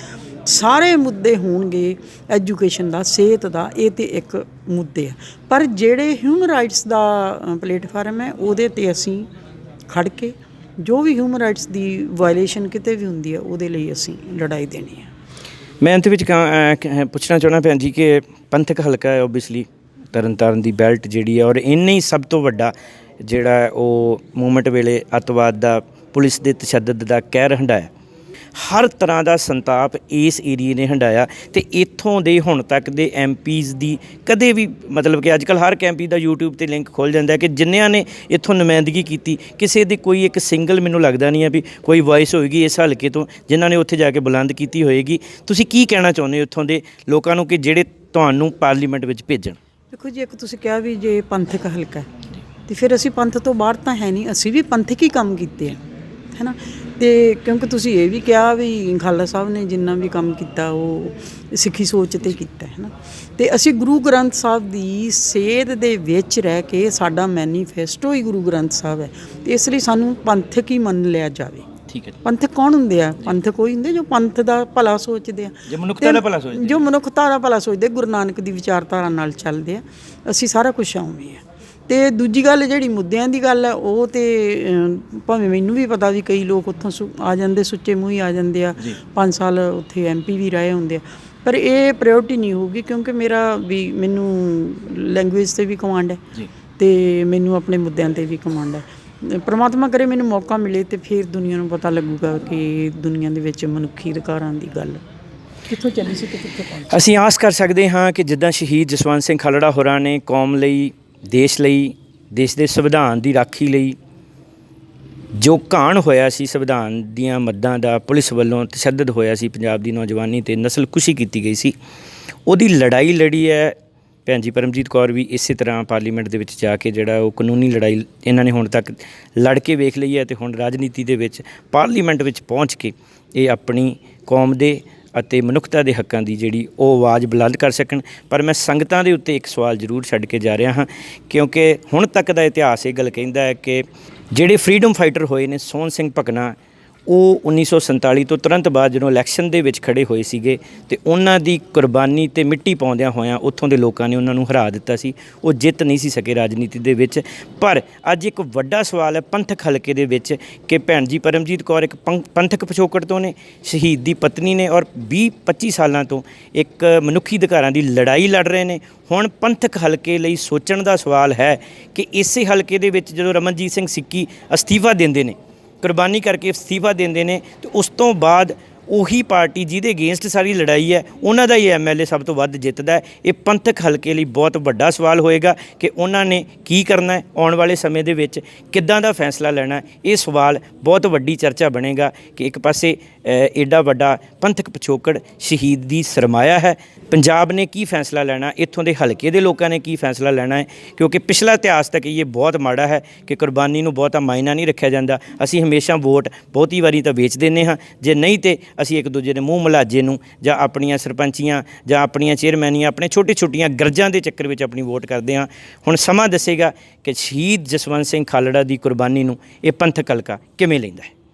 ਸਾਰੇ ਮੁੱਦੇ ਹੋਣਗੇ ਐਜੂਕੇਸ਼ਨ ਦਾ, ਸਿਹਤ ਦਾ, ਇਹ ਤੇ ਇੱਕ ਮੁੱਦੇ ਆ। ਪਰ ਜਿਹੜੇ ਹਿਊਮਨ ਰਾਈਟਸ ਦਾ ਪਲੇਟਫਾਰਮ ਹੈ, ਉਹਦੇ ਤੇ ਅਸੀਂ ਖੜ ਕੇ ਜੋ ਵੀ ਹਿਊਮਨ ਰਾਈਟਸ ਦੀ ਵਾਇਲੇਸ਼ਨ ਕਿਤੇ ਵੀ ਹੁੰਦੀ ਹੈ, ਉਹਦੇ ਲਈ ਅਸੀਂ ਲੜਾਈ ਦੇਣੀ ਹੈ। ਮੈਂ ਅੰਤ ਵਿੱਚ ਕ- ਪੁੱਛਣਾ ਚਾਹੁੰਦਾ ਭੈਣ ਜੀ ਕਿ ਪੰਥਕ ਹਲਕਾ ਹੈ ਓਬਵੀਅਸਲੀ ਤਰਨਤਾਰਨ ਦੀ ਬੈਲਟ ਜਿਹੜੀ ਹੈ ਔਰ ਇੰਨੇ ਹੀ ਸਭ ਤੋਂ ਵੱਡਾ ਜਿਹੜਾ ਉਹ ਮੂਵਮੈਂਟ ਵੇਲੇ ਅੱਤਵਾਦ ਦਾ ਪੁਲਿਸ ਦੇ ਤਸ਼ੱਦਦ ਦਾ ਕਹਿਰ ਹੰਡਾਇਆ ਹਰ ਤਰ੍ਹਾਂ ਦਾ ਸੰਤਾਪ ਇਸ ਏਰੀਏ ਨੇ ਹੰਡਾਇਆ ਤੇ ਇੱਥੋਂ ਦੇ ਹੁਣ ਤੱਕ ਦੇ ਐਮਪੀਜ਼ ਦੀ ਕਦੇ ਵੀ ਮਤਲਬ ਕਿ ਅੱਜਕੱਲ ਹਰ ਐਮਪੀ ਦਾ YouTube ਤੇ ਲਿੰਕ ਖੁੱਲ ਜਾਂਦਾ ਕਿ ਜਿੰਨਿਆਂ ਨੇ ਇੱਥੋਂ ਨੁਮਾਇੰਦਗੀ ਕੀਤੀ ਕਿਸੇ ਦੀ ਕੋਈ ਇੱਕ ਸਿੰਗਲ ਮੈਨੂੰ ਲੱਗਦਾ ਨਹੀਂ ਹੈ ਵੀ ਕੋਈ ਵਾਇਸ ਹੋਏਗੀ ਇਸ ਹਲਕੇ ਤੋਂ ਜਿਨ੍ਹਾਂ ਨੇ ਉੱਥੇ ਜਾ ਕੇ ਬੁਲੰਦ ਕੀਤੀ ਹੋਏਗੀ। ਤੁਸੀਂ ਕੀ ਕਹਿਣਾ ਚਾਹੁੰਦੇ ਹੋ ਇੱਥੋਂ ਦੇ ਲੋਕਾਂ ਨੂੰ ਕਿ ਜਿਹੜੇ ਤੁਹਾਨੂੰ ਪਾਰਲੀਮੈਂਟ ਵਿੱਚ ਭੇਜਣ? ਦੇਖੋ ਜੀ ਇੱਕ ਤੁਸੀਂ ਕਿਹਾ ਵੀ ਜੇ ਪੰਥਕ ਹਲਕਾ ਹੈ, ਤੇ ਫਿਰ ਅਸੀਂ ਪੰਥ ਤੋਂ ਬਾਹਰ ਤਾਂ ਹੈ ਨਹੀਂ ਅਸੀਂ ਵੀ ਪੰਥਕ ਹੀ ਕੰਮ ਕੀਤੇ ਆ ਹੈਨਾ ਤੇ ਕਿਉਂਕਿ ਤੁਸੀਂ ਇਹ ਵੀ ਕਿਹਾ ਵੀ ਖਾਲਸਾ ਸਾਹਿਬ ਨੇ ਜਿੰਨਾ ਵੀ ਕੰਮ ਕੀਤਾ ਉਹ ਸਿੱਖੀ ਸੋਚ ਤੇ ਕੀਤਾ ਹੈ ਨਾ ਤੇ ਅਸੀਂ ਗੁਰੂ ਗ੍ਰੰਥ ਸਾਹਿਬ ਦੀ ਸੇਧ ਦੇ ਵਿੱਚ ਰਹਿ ਕੇ ਸਾਡਾ ਮੈਨੀਫੈਸਟੋ ਹੀ ਗੁਰੂ ਗ੍ਰੰਥ ਸਾਹਿਬ ਹੈ। ਤੇ ਇਸ ਲਈ ਸਾਨੂੰ ਪੰਥਕ ਹੀ ਮੰਨ ਲਿਆ ਜਾਵੇ। ਠੀਕ ਹੈ ਪੰਥਕ ਕੌਣ ਹੁੰਦੇ ਆ? ਪੰਥਕ ਕੋਈ ਹੁੰਦੇ ਜੋ ਪੰਥ ਦਾ ਭਲਾ ਸੋਚਦੇ ਆ। ਜੇ ਮਨੁੱਖਤਾ ਦਾ ਭਲਾ ਸੋਚਦੇ ਜੋ ਮਨੁੱਖਤਾ ਦਾ ਭਲਾ ਸੋਚਦੇ ਗੁਰੂ ਨਾਨਕ ਦੀ ਵਿਚਾਰਧਾਰਾ ਨਾਲ ਚੱਲਦੇ ਆ। ਅਸੀਂ ਸਾਰਾ ਕੁਝ ਆਉਂਦੇ ਆ। ਤੇ ਦੂਜੀ ਗੱਲ ਜਿਹੜੀ ਮੁੱਦਿਆਂ ਦੀ ਗੱਲ ਹੈ ਉਹ ਤੇ ਭਾਵੇਂ ਮੈਨੂੰ ਵੀ ਪਤਾ ਵੀ ਕਈ ਲੋਕ ਉੱਥੋਂ ਆ ਜਾਂਦੇ ਸੁੱਚੇ ਮੂੰਹ ਹੀ ਆ ਜਾਂਦੇ ਆ। 5 ਸਾਲ ਉੱਥੇ ਐਮਪੀ ਵੀ ਰਹੇ ਹੁੰਦੇ ਆ। ਪਰ ਇਹ ਪ੍ਰਾਇੋਰਟੀ ਨਹੀਂ ਹੋਊਗੀ ਕਿਉਂਕਿ ਮੇਰਾ ਵੀ ਮੈਨੂੰ ਲੈਂਗੁਏਜ ਤੇ ਵੀ ਕਮਾਂਡ ਹੈ ਜੀ। ਤੇ ਮੈਨੂੰ ਆਪਣੇ ਮੁੱਦਿਆਂ ਤੇ ਵੀ ਕਮਾਂਡ ਹੈ। ਪ੍ਰਮਾਤਮਾ ਕਰੇ ਮੈਨੂੰ ਮੌਕਾ ਮਿਲੇ ਤੇ ਫਿਰ ਦੁਨੀਆ ਨੂੰ ਪਤਾ ਲੱਗੂਗਾ ਕਿ ਦੁਨੀਆ ਦੇ ਵਿੱਚ ਮਨੁੱਖੀ ਅਧਿਕਾਰਾਂ ਦੀ ਗੱਲ। ਕਿੱਥੋਂ ਚੱਲੀ ਸੀ ਤੇ ਕਿੱਥੇ ਪਹੁੰਚੀ? ਅਸੀਂ ਆਸ ਕਰ ਸਕਦੇ ਹਾਂ ਕਿ ਜਿੱਦਾਂ ਸ਼ਹੀਦ ਜਸਵੰਤ ਸਿੰਘ ਖਾਲੜਾ ਹੋਰਾਂ ਨੇ ਕੌਮ ਲਈ ਦੇਸ਼ ਲਈ, ਦੇਸ਼ ਦੇ ਸੰਵਿਧਾਨ ਦੀ ਰਾਖੀ ਲਈ ਜੋ ਘਾਣ ਹੋਇਆ ਸੀ ਸੰਵਿਧਾਨ ਦੀਆਂ ਮੱਦਾਂ ਦਾ ਪੁਲਿਸ ਵੱਲੋਂ ਤਸ਼ੱਦਦ ਹੋਇਆ ਸੀ, ਪੰਜਾਬ ਦੀ ਨੌਜਵਾਨੀ ਤੇ ਨਸਲਕੁਸ਼ੀ ਕੀਤੀ ਗਈ ਸੀ। ਉਹਦੀ ਲੜਾਈ ਲੜੀ ਹੈ, ਭੈਣ ਜੀ ਪਰਮਜੀਤ ਕੌਰ ਵੀ ਇਸੇ ਤਰ੍ਹਾਂ ਪਾਰਲੀਮੈਂਟ ਦੇ ਵਿੱਚ ਜਾ ਕੇ ਜਿਹੜਾ ਉਹ ਕਾਨੂੰਨੀ ਲੜਾਈ ਇਹਨਾਂ ਨੇ ਹੁਣ ਤੱਕ ਲੜ ਕੇ ਵੇਖ ਲਈ ਹੈ ਤੇ ਹੁਣ ਰਾਜਨੀਤੀ ਦੇ ਵਿੱਚ ਪਾਰਲੀਮੈਂਟ ਵਿੱਚ ਪਹੁੰਚ ਕੇ ਇਹ ਆਪਣੀ ਕੌਮ ਦੇ ਅਤੇ ਮਨੁੱਖਤਾ ਦੇ ਹੱਕਾਂ ਦੀ ਜਿਹੜੀ ਉਹ ਆਵਾਜ਼ ਬੁਲੰਦ ਕਰ ਸਕਣ। ਪਰ ਮੈਂ ਸੰਗਤਾਂ ਦੇ ਉੱਤੇ ਇੱਕ ਸਵਾਲ ਜ਼ਰੂਰ ਛੱਡ ਕੇ ਜਾ ਰਿਹਾ ਹਾਂ, ਕਿਉਂਕਿ ਹੁਣ ਤੱਕ ਦਾ ਇਤਿਹਾਸ ਇਹ ਗੱਲ ਕਹਿੰਦਾ ਹੈ ਕਿ ਜਿਹੜੇ ਫਰੀडम ਫਾਈਟਰ ਹੋਏ ਨੇ, ਸੋਹਣ ਸਿੰਘ ਭਕਨਾ ਉਹ 1947 ਤੋਂ ਤੁਰੰਤ ਬਾਅਦ ਜਦੋਂ ਇਲੈਕਸ਼ਨ ਦੇ ਵਿੱਚ ਖੜੇ ਹੋਏ ਸੀਗੇ ਤੇ ਉਹਨਾਂ ਦੀ ਕੁਰਬਾਨੀ ਤੇ ਮਿੱਟੀ ਪਾਉਂਦਿਆਂ ਹੋਇਆਂ ਉੱਥੋਂ ਦੇ ਲੋਕਾਂ ਨੇ ਉਹਨਾਂ ਨੂੰ ਹਰਾ ਦਿੱਤਾ ਸੀ। ਉਹ ਜਿੱਤ ਨਹੀਂ ਸੀ ਸਕੇ ਰਾਜਨੀਤੀ ਦੇ ਵਿੱਚ। ਪਰ ਅੱਜ ਇੱਕ ਵੱਡਾ ਸਵਾਲ ਹੈ ਪੰਥਕ ਹਲਕੇ ਦੇ ਵਿੱਚ ਕਿ ਭੈਣ ਜੀ ਪਰਮਜੀਤ ਕੌਰ ਇੱਕ ਪੰ- ਪੰਥਕ ਪਿਛੋਕੜ ਤੋਂ ਨੇ, ਸ਼ਹੀਦ ਦੀ ਪਤਨੀ ਨੇ ਔਰ 20 25 ਸਾਲਾਂ ਤੋਂ ਇੱਕ ਮਨੁੱਖੀ ਅਧਿਕਾਰਾਂ ਦੀ ਲੜਾਈ ਲੜ ਰਹੇ ਨੇ। ਹੁਣ ਪੰਥਕ ਹਲਕੇ ਲਈ ਸੋਚਣ ਦਾ ਸਵਾਲ ਹੈ ਕਿ ਇਸੇ ਹਲਕੇ ਦੇ ਵਿੱਚ ਜਦੋਂ ਰਮਨਜੀਤ ਸਿੰਘ ਸਿੱਕੀ ਅਸਤੀਫਾ ਦਿੰਦੇ ਨੇ ਕੁਰਬਾਨੀ ਕਰਕੇ ਅਸਤੀਫਾ ਦਿੰਦੇ ਨੇ ਤੇ ਉਸ ਤੋਂ ਬਾਅਦ ਉਹੀ ਪਾਰਟੀ ਜਿਹਦੇ ਅਗੇਂਸਟ ਸਾਰੀ ਲੜਾਈ ਹੈ, ਉਹਨਾਂ ਦਾ ਹੀ ਐਮਐਲਏ ਸਭ ਤੋਂ ਵੱਧ ਜਿੱਤਦਾ ਹੈ। ਇਹ ਪੰਥਕ ਹਲਕੇ ਲਈ ਬਹੁਤ ਵੱਡਾ ਸਵਾਲ ਹੋਏਗਾ ਕਿ ਉਹਨਾਂ ਨੇ ਕੀ ਕਰਨਾ ਹੈ ਆਉਣ ਵਾਲੇ ਸਮੇਂ ਦੇ ਵਿੱਚ, ਕਿੱਦਾਂ ਦਾ ਫੈਸਲਾ ਲੈਣਾ ਹੈ। ਇਹ ਸਵਾਲ ਬਹੁਤ ਵੱਡੀ ਚਰਚਾ ਬਣੇਗਾ ਕਿ ਇੱਕ ਪਾਸੇ ਏਡਾ ਵੱਡਾ ਪੰਥਕ ਪਿਛੋਕੜ ਸ਼ਹੀਦ ਦੀ ਸਰਮਾਇਆ ਹੈ। ਪੰਜਾਬ ਨੇ ਕੀ ਫੈਸਲਾ ਲੈਣਾ? ਇੱਥੋਂ ਦੇ ਹਲਕੇ ਦੇ ਲੋਕਾਂ ਨੇ ਕੀ ਫੈਸਲਾ ਲੈਣਾ ਹੈ? ਕਿਉਂਕਿ ਪਿਛਲਾ ਇਤਿਹਾਸ ਤੱਕ ਇਹ ਬਹੁਤ ਮਾੜਾ ਹੈ ਕਿ ਕੁਰਬਾਨੀ ਨੂੰ ਬਹੁਤਾ ਮਾਇਨਾ ਨਹੀਂ ਰੱਖਿਆ ਜਾਂਦਾ। ਅਸੀਂ ਹਮੇਸ਼ਾ ਵੋਟ ਬਹੁਤੀ ਵਾਰੀ ਤਾਂ ਵੇਚ ਦਿੰਦੇ ਹਾਂ। ਜੇ ਨਹੀਂ ਤੇ ਅਸੀਂ ਇੱਕ ਦੂਜੇ ਦੇ ਮੂੰਹ ਮਲਾਜੇ ਨੂੰ ਜਾਂ ਆਪਣੀਆਂ ਸਰਪੰਚੀਆਂ ਜਾਂ ਆਪਣੀਆਂ ਚੇਅਰਮੈਨੀਆਂ, ਆਪਣੇ ਛੋਟੇ ਛੋਟੀਆਂ ਗਰਜਾਂ ਦੇ ਚੱਕਰ ਵਿੱਚ ਆਪਣੀ ਵੋਟ ਕਰਦੇ ਹਾਂ। ਹੁਣ ਸਮਾਂ ਦੱਸੇਗਾ ਕਿ ਸ਼ਹੀਦ ਜਸਵੰਤ ਸਿੰਘ ਖਾਲੜਾ ਦੀ ਕੁਰਬਾਨੀ ਨੂੰ ਇਹ ਪੰਥਕ ਹਲਕਾ ਕਿਵੇਂ ਲੈਂਦਾ ਹੈ।